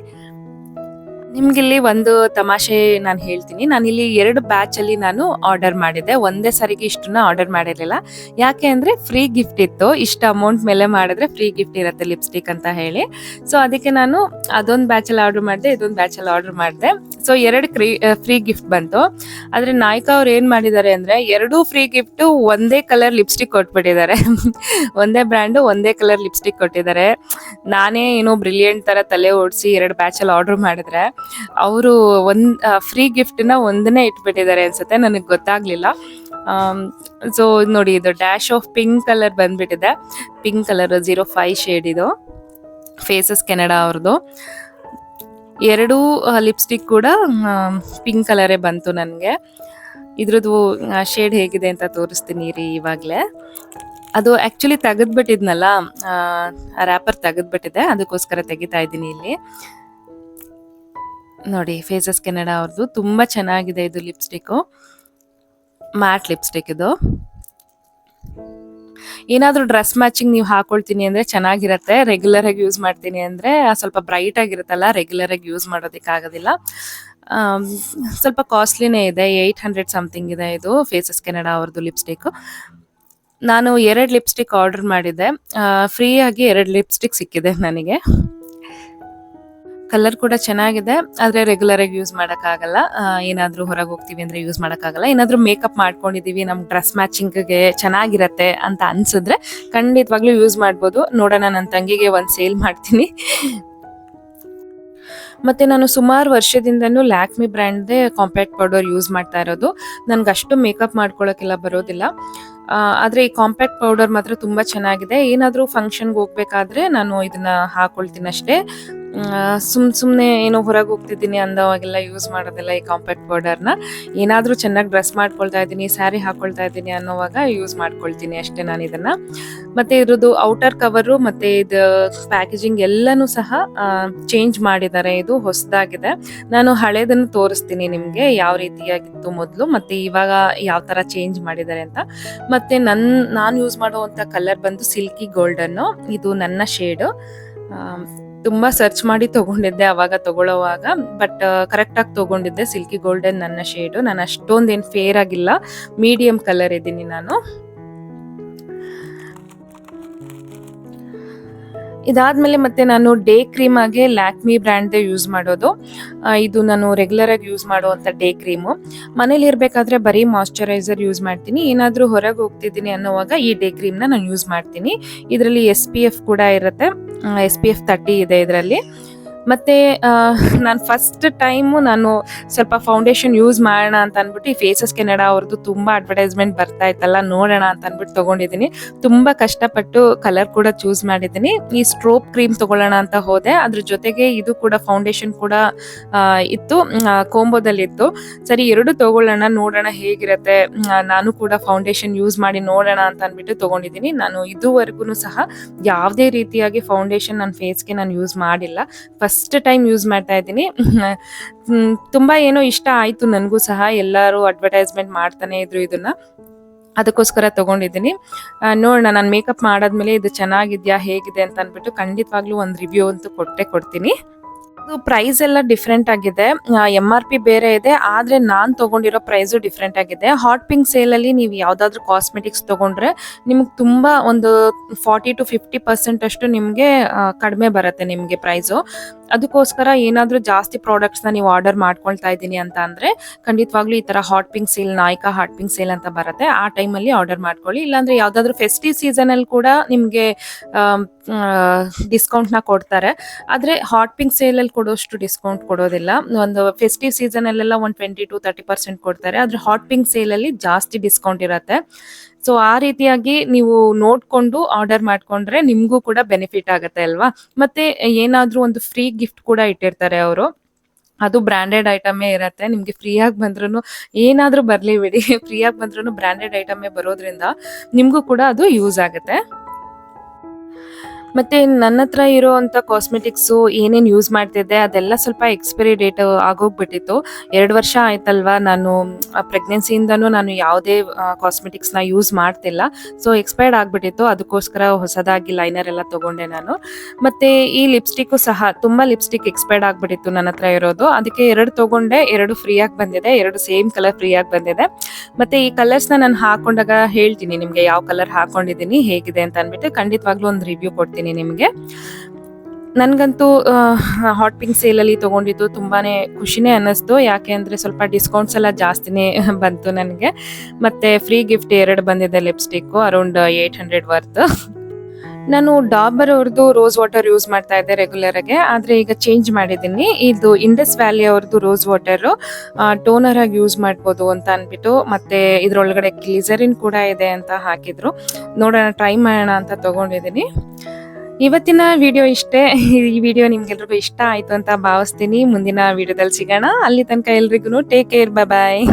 ನಿಮ್ಗಿಲ್ಲಿ ಒಂದು ತಮಾಷೆ ನಾನು ಹೇಳ್ತೀನಿ. ನಾನು ಇಲ್ಲಿ ಎರಡು ಬ್ಯಾಚ್ ಅಲ್ಲಿ ನಾನು ಆರ್ಡರ್ ಮಾಡಿದ್ದೆ. ಒಂದೇ ಸರಿಗೆ ಇಷ್ಟನ್ನ ಆರ್ಡರ್ ಮಾಡಿರಲಿಲ್ಲ. ಯಾಕೆ ಅಂದ್ರೆ ಫ್ರೀ ಗಿಫ್ಟ್ ಇತ್ತು. ಇಷ್ಟು ಅಮೌಂಟ್ ಮೇಲೆ ಮಾಡಿದ್ರೆ ಫ್ರೀ ಗಿಫ್ಟ್ ಇರುತ್ತೆ ಲಿಪ್ಸ್ಟಿಕ್ ಅಂತ ಹೇಳಿ. ಸೊ, ಅದಕ್ಕೆ ನಾನು ಅದೊಂದು ಬ್ಯಾಚ್ ಅಲ್ಲಿ ಆರ್ಡರ್ ಮಾಡಿದೆ, ಇದೊಂದು ಬ್ಯಾಚ್ ಅಲ್ಲಿ ಆರ್ಡರ್ ಮಾಡಿದೆ. ಸೊ, ಎರಡು ಫ್ರೀ ಗಿಫ್ಟ್ ಬಂತು. ಆದ್ರೆ ನಾಯ್ಕ ಅವ್ರು ಏನ್ ಮಾಡಿದ್ದಾರೆ ಅಂದ್ರೆ ಎರಡೂ ಫ್ರೀ ಗಿಫ್ಟ್ ಒಂದೇ ಕಲರ್ ಲಿಪ್ಸ್ಟಿಕ್ ಕೊಟ್ಬಿಟ್ಟಿದ್ದಾರೆ. ಒಂದೇ ಬ್ರ್ಯಾಂಡು, ಒಂದೇ ಕಲರ್ ಲಿಪ್ಸ್ಟಿಕ್ ಕೊಟ್ಟಿದ್ದಾರೆ. ನಾನೇ ಏನೋ ಬ್ರಿಲಿಯಂಟ್ ತರ ತಲೆ ಓಡಿಸಿ ಎರಡು ಬ್ಯಾಚ್ ಅಲ್ಲಿ ಆರ್ಡರ್ ಮಾಡಿದ್ರೆ ಅವರು ಒಂದ್ ಫ್ರೀ ಗಿಫ್ಟ್ನ ಒಂದನ್ನೇ ಇಟ್ಬಿಟ್ಟಿದ್ದಾರೆ ಅನ್ಸುತ್ತೆ, ನನಗೆ ಗೊತ್ತಾಗ್ಲಿಲ್ಲ. ಸೊ ನೋಡಿ, ಇದು ಡ್ಯಾಶ್ ಆಫ್ ಪಿಂಕ್ ಕಲರ್ ಬಂದ್ಬಿಟ್ಟಿದೆ. Pink colour zero five shade ಇದು. ಫೇಸಸ್ ಕೆನಡಾ ಅವ್ರದ್ದು ಎರಡೂ ಲಿಪ್ಸ್ಟಿಕ್ ಕೂಡ ಪಿಂಕ್ ಕಲರೇ ಬಂತು ನನಗೆ. ಇದ್ರದ್ದು ಶೇಡ್ ಹೇಗಿದೆ ಅಂತ ತೋರಿಸ್ತೀನಿ ರೀ ಇವಾಗಲೇ. ಅದು ಆ್ಯಕ್ಚುಲಿ ತೆಗೆದ್ಬಿಟ್ಟಿದ್ನಲ್ಲ ರ್ಯಾಪರ್ ತೆಗೆದ್ಬಿಟ್ಟಿದೆ, ಅದಕ್ಕೋಸ್ಕರ ತೆಗಿತಾ ಇದ್ದೀನಿ ಇಲ್ಲಿ. ನೋಡಿ ಫೇಸಸ್ ಕೆನಡಾ ಅವ್ರದ್ದು ತುಂಬ ಚೆನ್ನಾಗಿದೆ ಇದು ಲಿಪ್ಸ್ಟಿಕ್ಕು. ಮ್ಯಾಟ್ ಲಿಪ್ಸ್ಟಿಕ್ ಇದು. ಏನಾದರೂ ಡ್ರೆಸ್ ಮ್ಯಾಚಿಂಗ್ ನೀವು ಹಾಕೊಳ್ತೀನಿ ಅಂದರೆ ಚೆನ್ನಾಗಿರತ್ತೆ. ರೆಗ್ಯುಲರ್ ಆಗಿ ಯೂಸ್ ಮಾಡ್ತೀನಿ ಅಂದರೆ ಸ್ವಲ್ಪ ಬ್ರೈಟ್ ಆಗಿರುತ್ತಲ್ಲ ರೆಗ್ಯುಲರ್ ಆಗಿ ಯೂಸ್ ಮಾಡೋದಕ್ಕಾಗೋದಿಲ್ಲ. ಸ್ವಲ್ಪ ಕಾಸ್ಟ್ಲಿನೇ ಇದೆ ಏಯ್ಟ್ ಹಂಡ್ರೆಡ್ ಸಮಥಿಂಗ್ ಇದೆ ಇದು ಫೇಸಸ್ ಕೆನಡಾ ಅವ್ರದ್ದು ಲಿಪ್ಸ್ಟಿಕ್ ನಾನು ಎರಡು ಲಿಪ್ಸ್ಟಿಕ್ ಆರ್ಡರ್ ಮಾಡಿದ್ದೆ. ಫ್ರೀಯಾಗಿ ಎರಡು ಲಿಪ್ಸ್ಟಿಕ್ ಸಿಕ್ಕಿದೆ ನನಗೆ. ಕಲರ್ ಕೂಡ ಚೆನ್ನಾಗಿದೆ, ಆದರೆ ರೆಗ್ಯುಲರ್ ಆಗಿ ಯೂಸ್ ಮಾಡೋಕ್ಕಾಗಲ್ಲ. ಏನಾದರೂ ಹೊರಗೆ ಹೋಗ್ತೀವಿ ಅಂದರೆ ಯೂಸ್ ಮಾಡೋಕ್ಕಾಗಲ್ಲ. ಏನಾದರೂ ಮೇಕಪ್ ಮಾಡ್ಕೊಂಡಿದ್ದೀವಿ ನಮ್ಮ ಡ್ರೆಸ್ ಮ್ಯಾಚಿಂಗ್ಗೆ ಚೆನ್ನಾಗಿರತ್ತೆ ಅಂತ ಅನ್ಸಿದ್ರೆ ಖಂಡಿತವಾಗ್ಲೂ ಯೂಸ್ ಮಾಡ್ಬೋದು. ನೋಡೋಣ ನನ್ನ ತಂಗಿಗೆ ಒಂದು ಸೇಲ್ ಮಾಡ್ತೀನಿ. ಮತ್ತೆ ನಾನು ಸುಮಾರು ವರ್ಷದಿಂದನೂ ಲ್ಯಾಕ್ಮಿ ಬ್ರ್ಯಾಂಡ್ದೇ ಕಾಂಪ್ಯಾಕ್ಟ್ ಪೌಡರ್ ಯೂಸ್ ಮಾಡ್ತಾ ಇರೋದು. ನನ್ಗೆ ಅಷ್ಟು ಮೇಕಪ್ ಮಾಡ್ಕೊಳ್ಳೋಕ್ಕೆಲ್ಲ ಬರೋದಿಲ್ಲ. ಆದರೆ ಈ ಕಾಂಪ್ಯಾಕ್ಟ್ ಪೌಡರ್ ಮಾತ್ರ ತುಂಬ ಚೆನ್ನಾಗಿದೆ. ಏನಾದರೂ ಫಂಕ್ಷನ್ಗೆ ಹೋಗ್ಬೇಕಾದ್ರೆ ನಾನು ಇದನ್ನು ಹಾಕೊಳ್ತೀನಿ ಅಷ್ಟೇ ಸುಮ್ ಸುಮ್ಮನೆ ಏನೋ ಹೊರಗೆ ಹೋಗ್ತಿದ್ದೀನಿ ಅಂದವಾಗೆಲ್ಲ ಯೂಸ್ ಮಾಡೋದಿಲ್ಲ ಈ ಕಾಂಪ್ಯಾಕ್ಟ್ ಪೌಡರ್ನ ಏನಾದರೂ ಚೆನ್ನಾಗಿ ಡ್ರೆಸ್ ಮಾಡ್ಕೊಳ್ತಾ ಇದ್ದೀನಿ ಸ್ಯಾರಿ ಹಾಕೊಳ್ತಾ ಇದ್ದೀನಿ ಅನ್ನೋವಾಗ ಯೂಸ್ ಮಾಡ್ಕೊಳ್ತೀನಿ ಅಷ್ಟೇ ನಾನು ಇದನ್ನು. ಮತ್ತೆ ಇದ್ರದ್ದು ಔಟರ್ ಕವರು ಮತ್ತು ಇದು ಪ್ಯಾಕೇಜಿಂಗ್ ಎಲ್ಲನೂ ಸಹ ಚೇಂಜ್ ಮಾಡಿದ್ದಾರೆ. ಇದು ಹೊಸದಾಗಿದೆ. ನಾನು ಹಳೇದನ್ನು ತೋರಿಸ್ತೀನಿ ನಿಮಗೆ ಯಾವ ರೀತಿಯಾಗಿತ್ತು ಮೊದಲು, ಮತ್ತೆ ಇವಾಗ ಯಾವ ಥರ ಚೇಂಜ್ ಮಾಡಿದ್ದಾರೆ ಅಂತ. ಮತ್ತೆ ನನ್ನ ನಾನು ಯೂಸ್ ಮಾಡುವಂಥ ಕಲರ್ ಬಂದು ಸಿಲ್ಕಿ ಗೋಲ್ಡನ್ನು ಇದು ನನ್ನ ಶೇಡು ತುಂಬಾ ಸರ್ಚ್ ಮಾಡಿ ತಗೊಂಡಿದ್ದೆ ಅವಾಗ ತಗೊಳ್ಳೋವಾಗ ಬಟ್ ಕರೆಕ್ಟ್ ಆಗಿ ತಗೊಂಡಿದ್ದೆ. ಸಿಲ್ಕಿ ಗೋಲ್ಡನ್ ನನ್ನ ಶೇಡು ನಾನು ಅಷ್ಟೊಂದೇನು ಫೇರ್ ಆಗಿಲ್ಲ. ಮೀಡಿಯಂ ಕಲರ್ ಇದ್ದೀನಿ ನಾನು. ಇದಾದ್ಮೇಲೆ ಮತ್ತೆ ನಾನು ಡೇ ಕ್ರೀಮ್ ಆಗಿ ಲ್ಯಾಕ್ಮಿ ಬ್ರ್ಯಾಂಡ್ ಯೂಸ್ ಮಾಡೋದು. ಇದು ನಾನು ರೆಗ್ಯುಲರ್ ಆಗಿ ಯೂಸ್ ಮಾಡುವಂತ ಡೇ ಕ್ರೀಮು. ಮನೇಲಿ ಇರಬೇಕಾದ್ರೆ ಬರೀ ಮಾಯಶ್ಚರೈಸರ್ ಯೂಸ್ ಮಾಡ್ತೀನಿ. ಏನಾದ್ರೂ ಹೊರಗೆ ಹೋಗ್ತಿದ್ದೀನಿ ಅನ್ನೋವಾಗ ಈ ಡೇ ಕ್ರೀಮ್ನ ನಾನು ಯೂಸ್ ಮಾಡ್ತೀನಿ. ಇದರಲ್ಲಿ ಎಸ್ ಕೂಡ ಇರುತ್ತೆ. ಎಸ್ ಪಿ ತರ್ಟಿ ಇದೆ ಇದರಲ್ಲಿ. ಮತ್ತು ನಾನು ಫಸ್ಟ್ ಟೈಮು ನಾನು ಸ್ವಲ್ಪ ಫೌಂಡೇಶನ್ ಯೂಸ್ ಮಾಡೋಣ ಅಂತ ಅಂದ್ಬಿಟ್ಟು ಈ ಫೇಸಸ್ ಕೆನಡಾ ಅವ್ರದ್ದು ತುಂಬ ಅಡ್ವರ್ಟೈಸ್ಮೆಂಟ್ ಬರ್ತಾ ಇತ್ತಲ್ಲ, ನೋಡೋಣ ಅಂತ ಅಂದ್ಬಿಟ್ಟು ತೊಗೊಂಡಿದ್ದೀನಿ. ತುಂಬ ಕಷ್ಟಪಟ್ಟು ಕಲರ್ ಕೂಡ ಚೂಸ್ ಮಾಡಿದ್ದೀನಿ. ಈ ಸ್ಟ್ರೋಪ್ ಕ್ರೀಮ್ ತೊಗೊಳ್ಳೋಣ ಅಂತ ಹೋದೆ. ಅದ್ರ ಜೊತೆಗೆ ಇದು ಕೂಡ ಫೌಂಡೇಶನ್ ಕೂಡ ಇತ್ತು ಕೋಂಬೋದಲ್ಲಿ ಇತ್ತು. ಸರಿ, ಎರಡು ತೊಗೊಳ್ಳೋಣ, ನೋಡೋಣ ಹೇಗಿರುತ್ತೆ. ನಾನು ಕೂಡ ಫೌಂಡೇಶನ್ ಯೂಸ್ ಮಾಡಿ ನೋಡೋಣ ಅಂತ ಅಂದ್ಬಿಟ್ಟು ತೊಗೊಂಡಿದ್ದೀನಿ. ನಾನು ಇದುವರೆಗೂ ಸಹ ಯಾವುದೇ ರೀತಿಯಾಗಿ ಫೌಂಡೇಶನ್ ನನ್ನ ಫೇಸ್ಗೆ ನಾನು ಯೂಸ್ ಮಾಡಿಲ್ಲ. ಫಸ್ಟ್ ಟೈಮ್ ಯೂಸ್ ಮಾಡ್ತಾ ಇದ್ದೀನಿ. ತುಂಬ ಏನೋ ಇಷ್ಟ ಆಯ್ತು ನನಗೂ ಸಹ. ಎಲ್ಲರೂ ಅಡ್ವರ್ಟೈಸ್ಮೆಂಟ್ ಮಾಡ್ತಾನೆ ಇದ್ರು ಇದನ್ನ. ಅದಕ್ಕೋಸ್ಕರ ತಗೊಂಡಿದ್ದೀನಿ. ನೋಡೋಣ, ನಾನು ಮೇಕಪ್ ಮಾಡಾದ್ಮೇಲೆ ಇದು ಚೆನ್ನಾಗಿದ್ಯಾ, ಹೇಗಿದೆ ಅಂತ ಅಂದ್ಬಿಟ್ಟು ಖಂಡಿತವಾಗ್ಲೂ ಒಂದು ರಿವ್ಯೂ ಅಂತೂ ಕೊಟ್ಟೆ ಕೊಡ್ತೀನಿ. ಇದು ಪ್ರೈಸ್ ಎಲ್ಲ ಡಿಫ್ರೆಂಟ್ ಆಗಿದೆ. ಎಂ ಆರ್ ಪಿ ಬೇರೆ ಇದೆ, ಆದ್ರೆ ನಾನು ತಗೊಂಡಿರೋ ಪ್ರೈಸು ಡಿಫ್ರೆಂಟ್ ಆಗಿದೆ. ಹಾಟ್ ಪಿಂಕ್ ಸೇಲ್ ಅಲ್ಲಿ ನೀವು ಯಾವುದಾದ್ರೂ ಕಾಸ್ಮೆಟಿಕ್ಸ್ ತಗೊಂಡ್ರೆ ನಿಮ್ಗೆ ತುಂಬಾ ಒಂದು ಫಾರ್ಟಿ ಟು ಫಿಫ್ಟಿ ಪರ್ಸೆಂಟ್ ಅಷ್ಟು ನಿಮಗೆ ಕಡಿಮೆ ಬರುತ್ತೆ ನಿಮಗೆ ಪ್ರೈಸು ಅದಕ್ಕೋಸ್ಕರ ಏನಾದರೂ ಜಾಸ್ತಿ ಪ್ರಾಡಕ್ಟ್ಸ್ನ ನೀವು ಆರ್ಡರ್ ಮಾಡ್ಕೊಳ್ತಾ ಇದ್ದೀನಿ ಅಂತ ಅಂದ್ರೆ ಖಂಡಿತವಾಗ್ಲೂ ಈ ತರ hot pink sale Nykaa hot pink sale ಅಂತ ಬರುತ್ತೆ. ಆ ಟೈಮಲ್ಲಿ ಆರ್ಡರ್ ಮಾಡ್ಕೊಳ್ಳಿ. ಇಲ್ಲಾಂದ್ರೆ ಯಾವುದಾದ್ರೂ ಫೆಸ್ಟಿವ್ ಸೀಸನ್ ಅಲ್ಲಿ ಕೂಡ ನಿಮಗೆ ಡಿಸ್ಕೌಂಟ್ನ ಕೊಡ್ತಾರೆ. ಆದ್ರೆ ಹಾಟ್ ಪಿಂಕ್ ಸೇಲ್ ಅಲ್ಲಿ ಕೊಡೋಷ್ಟು ಡಿಸ್ಕೌಂಟ್ ಕೊಡೋದಿಲ್ಲ. ಒಂದು ಫೆಸ್ಟಿವ್ ಸೀಸನ್ ಅಲ್ಲೆಲ್ಲ ಒಂದು ಟ್ವೆಂಟಿ ಟು ತರ್ಟಿ ಪರ್ಸೆಂಟ್ ಕೊಡ್ತಾರೆ. ಆದ್ರೆ ಹಾಟ್ ಪಿಂಕ್ ಸೇಲ್ ಅಲ್ಲಿ ಜಾಸ್ತಿ ಡಿಸ್ಕೌಂಟ್ ಇರುತ್ತೆ. ಸೊ ಆ ರೀತಿಯಾಗಿ ನೀವು ನೋಡ್ಕೊಂಡು ಆರ್ಡರ್ ಮಾಡ್ಕೊಂಡ್ರೆ ನಿಮ್ಗೂ ಕೂಡ ಬೆನಿಫಿಟ್ ಆಗುತ್ತೆ ಅಲ್ವಾ? ಮತ್ತೆ ಏನಾದ್ರೂ ಒಂದು ಫ್ರೀ ಗಿಫ್ಟ್ ಕೂಡ ಇಟ್ಟಿರ್ತಾರೆ ಅವರು. ಅದು ಬ್ರ್ಯಾಂಡೆಡ್ ಐಟಮೇ ಇರತ್ತೆ. ನಿಮ್ಗೆ ಫ್ರೀಯಾಗಿ ಬಂದ್ರೂ ಏನಾದ್ರೂ ಬರ್ಲಿ ಬಿಡಿ. ಫ್ರೀಯಾಗಿ ಬಂದ್ರೂ ಬ್ರ್ಯಾಂಡೆಡ್ ಐಟಮೇ ಬರೋದ್ರಿಂದ ನಿಮ್ಗೂ ಕೂಡ ಅದು ಯೂಸ್ ಆಗುತ್ತೆ. ಮತ್ತೆ ನನ್ನ ಹತ್ರ ಇರೋವಂಥ ಕಾಸ್ಮೆಟಿಕ್ಸು ಏನೇನು ಯೂಸ್ ಮಾಡ್ತಿದ್ದೆ, ಅದೆಲ್ಲ ಸ್ವಲ್ಪ ಎಕ್ಸ್ಪೈರಿ ಡೇಟ್ ಆಗೋಗ್ಬಿಟ್ಟಿತ್ತು. ಎರಡು ವರ್ಷ ಆಯ್ತಲ್ವಾ ನಾನು ಪ್ರೆಗ್ನೆನ್ಸಿಯಿಂದನೂ ನಾನು ಯಾವುದೇ ಕಾಸ್ಮೆಟಿಕ್ಸ್ನ ಯೂಸ್ ಮಾಡ್ತಿಲ್ಲ. ಸೊ ಎಕ್ಸ್ಪೈರ್ಡ್ ಆಗಿಬಿಟ್ಟಿತ್ತು. ಅದಕ್ಕೋಸ್ಕರ ಹೊಸದಾಗಿ ಲೈನರ್ ಎಲ್ಲ ತೊಗೊಂಡೆ ನಾನು. ಮತ್ತೆ ಈ ಲಿಪ್ಸ್ಟಿಕ್ಕು ಸಹ ತುಂಬ ಲಿಪ್ಸ್ಟಿಕ್ ಎಕ್ಸ್ಪೈರ್ಡ್ ಆಗಿಬಿಟ್ಟಿತ್ತು ನನ್ನ ಹತ್ರ ಇರೋದು. ಅದಕ್ಕೆ ಎರಡು ತೊಗೊಂಡೆ, ಎರಡು ಫ್ರೀಯಾಗಿ ಬಂದಿದೆ, ಎರಡು ಸೇಮ್ ಕಲರ್ ಫ್ರೀಯಾಗಿ ಬಂದಿದೆ. ಮತ್ತೆ ಈ ಕಲರ್ಸ್ನ ನಾನು ಹಾಕೊಂಡಾಗ ಹೇಳ್ತೀನಿ, ನಿಮಗೆ ಯಾವ ಕಲರ್ ಹಾಕೊಂಡಿದ್ದೀನಿ, ಹೇಗಿದೆ ಅಂತ ಅಂದ್ಬಿಟ್ಟು ಖಂಡಿತವಾಗ್ಲೂ ಒಂದು ರಿವ್ಯೂ ಕೊಡ್ತೀನಿ. ನಿಮಗೆ. ನನಗಂತೂ ಹಾಟ್ ಪಿಂಕ್ ಸೇಲಲ್ಲಿ ತೊಗೊಂಡಿದ್ದು ತುಂಬಾನೇ ಖುಷಿನೇ ಅನ್ನಿಸ್ತು. ಯಾಕೆ ಅಂದರೆ ಸ್ವಲ್ಪ ಡಿಸ್ಕೌಂಟ್ಸ್ ಎಲ್ಲ ಜಾಸ್ತಿನೇ ಬಂತು ನನಗೆ. ಮತ್ತೆ ಫ್ರೀ ಗಿಫ್ಟ್ ಎರಡು ಬಂದಿದೆ lipstick around eight hundred worth ನಾನು ಡಾಬರ್ ಅವ್ರದ್ದು ರೋಸ್ ವಾಟರ್ ಯೂಸ್ ಮಾಡ್ತಾ ಇದ್ದೆ ರೆಗ್ಯುಲರ್ ಆಗಿ. ಆದ್ರೆ ಈಗ ಚೇಂಜ್ ಮಾಡಿದ್ದೀನಿ. ಇದು ಇಂಡಸ್ ವ್ಯಾಲಿ ಅವ್ರದ್ದು ರೋಸ್ ವಾಟರ್ ಟೋನರ್ ಆಗಿ ಯೂಸ್ ಮಾಡ್ಬೋದು ಅಂತ ಅಂದ್ಬಿಟ್ಟು ಮತ್ತೆ ಇದ್ರೊಳಗಡೆ ಗ್ಲಿಸರಿನ್ ಕೂಡ ಇದೆ ಅಂತ ಹಾಕಿದ್ರು. ನೋಡೋಣ ಟ್ರೈ ಮಾಡೋಣ ಅಂತ ತಗೊಂಡಿದ್ದೀನಿ. ಇವತ್ತಿನ ವಿಡಿಯೋ ಇಷ್ಟೇ. ಈ ವಿಡಿಯೋ ನಿಮ್ಗೆಲ್ರಿಗೂ ಇಷ್ಟ ಆಯ್ತು ಅಂತ ಭಾವಿಸ್ತೀನಿ. ಮುಂದಿನ ವಿಡಿಯೋದಲ್ಲಿ ಸಿಗೋಣ. ಅಲ್ಲಿ ತನಕ ಎಲ್ರಿಗೂ ಟೇಕ್ ಕೇರ್ ಬಾಯ್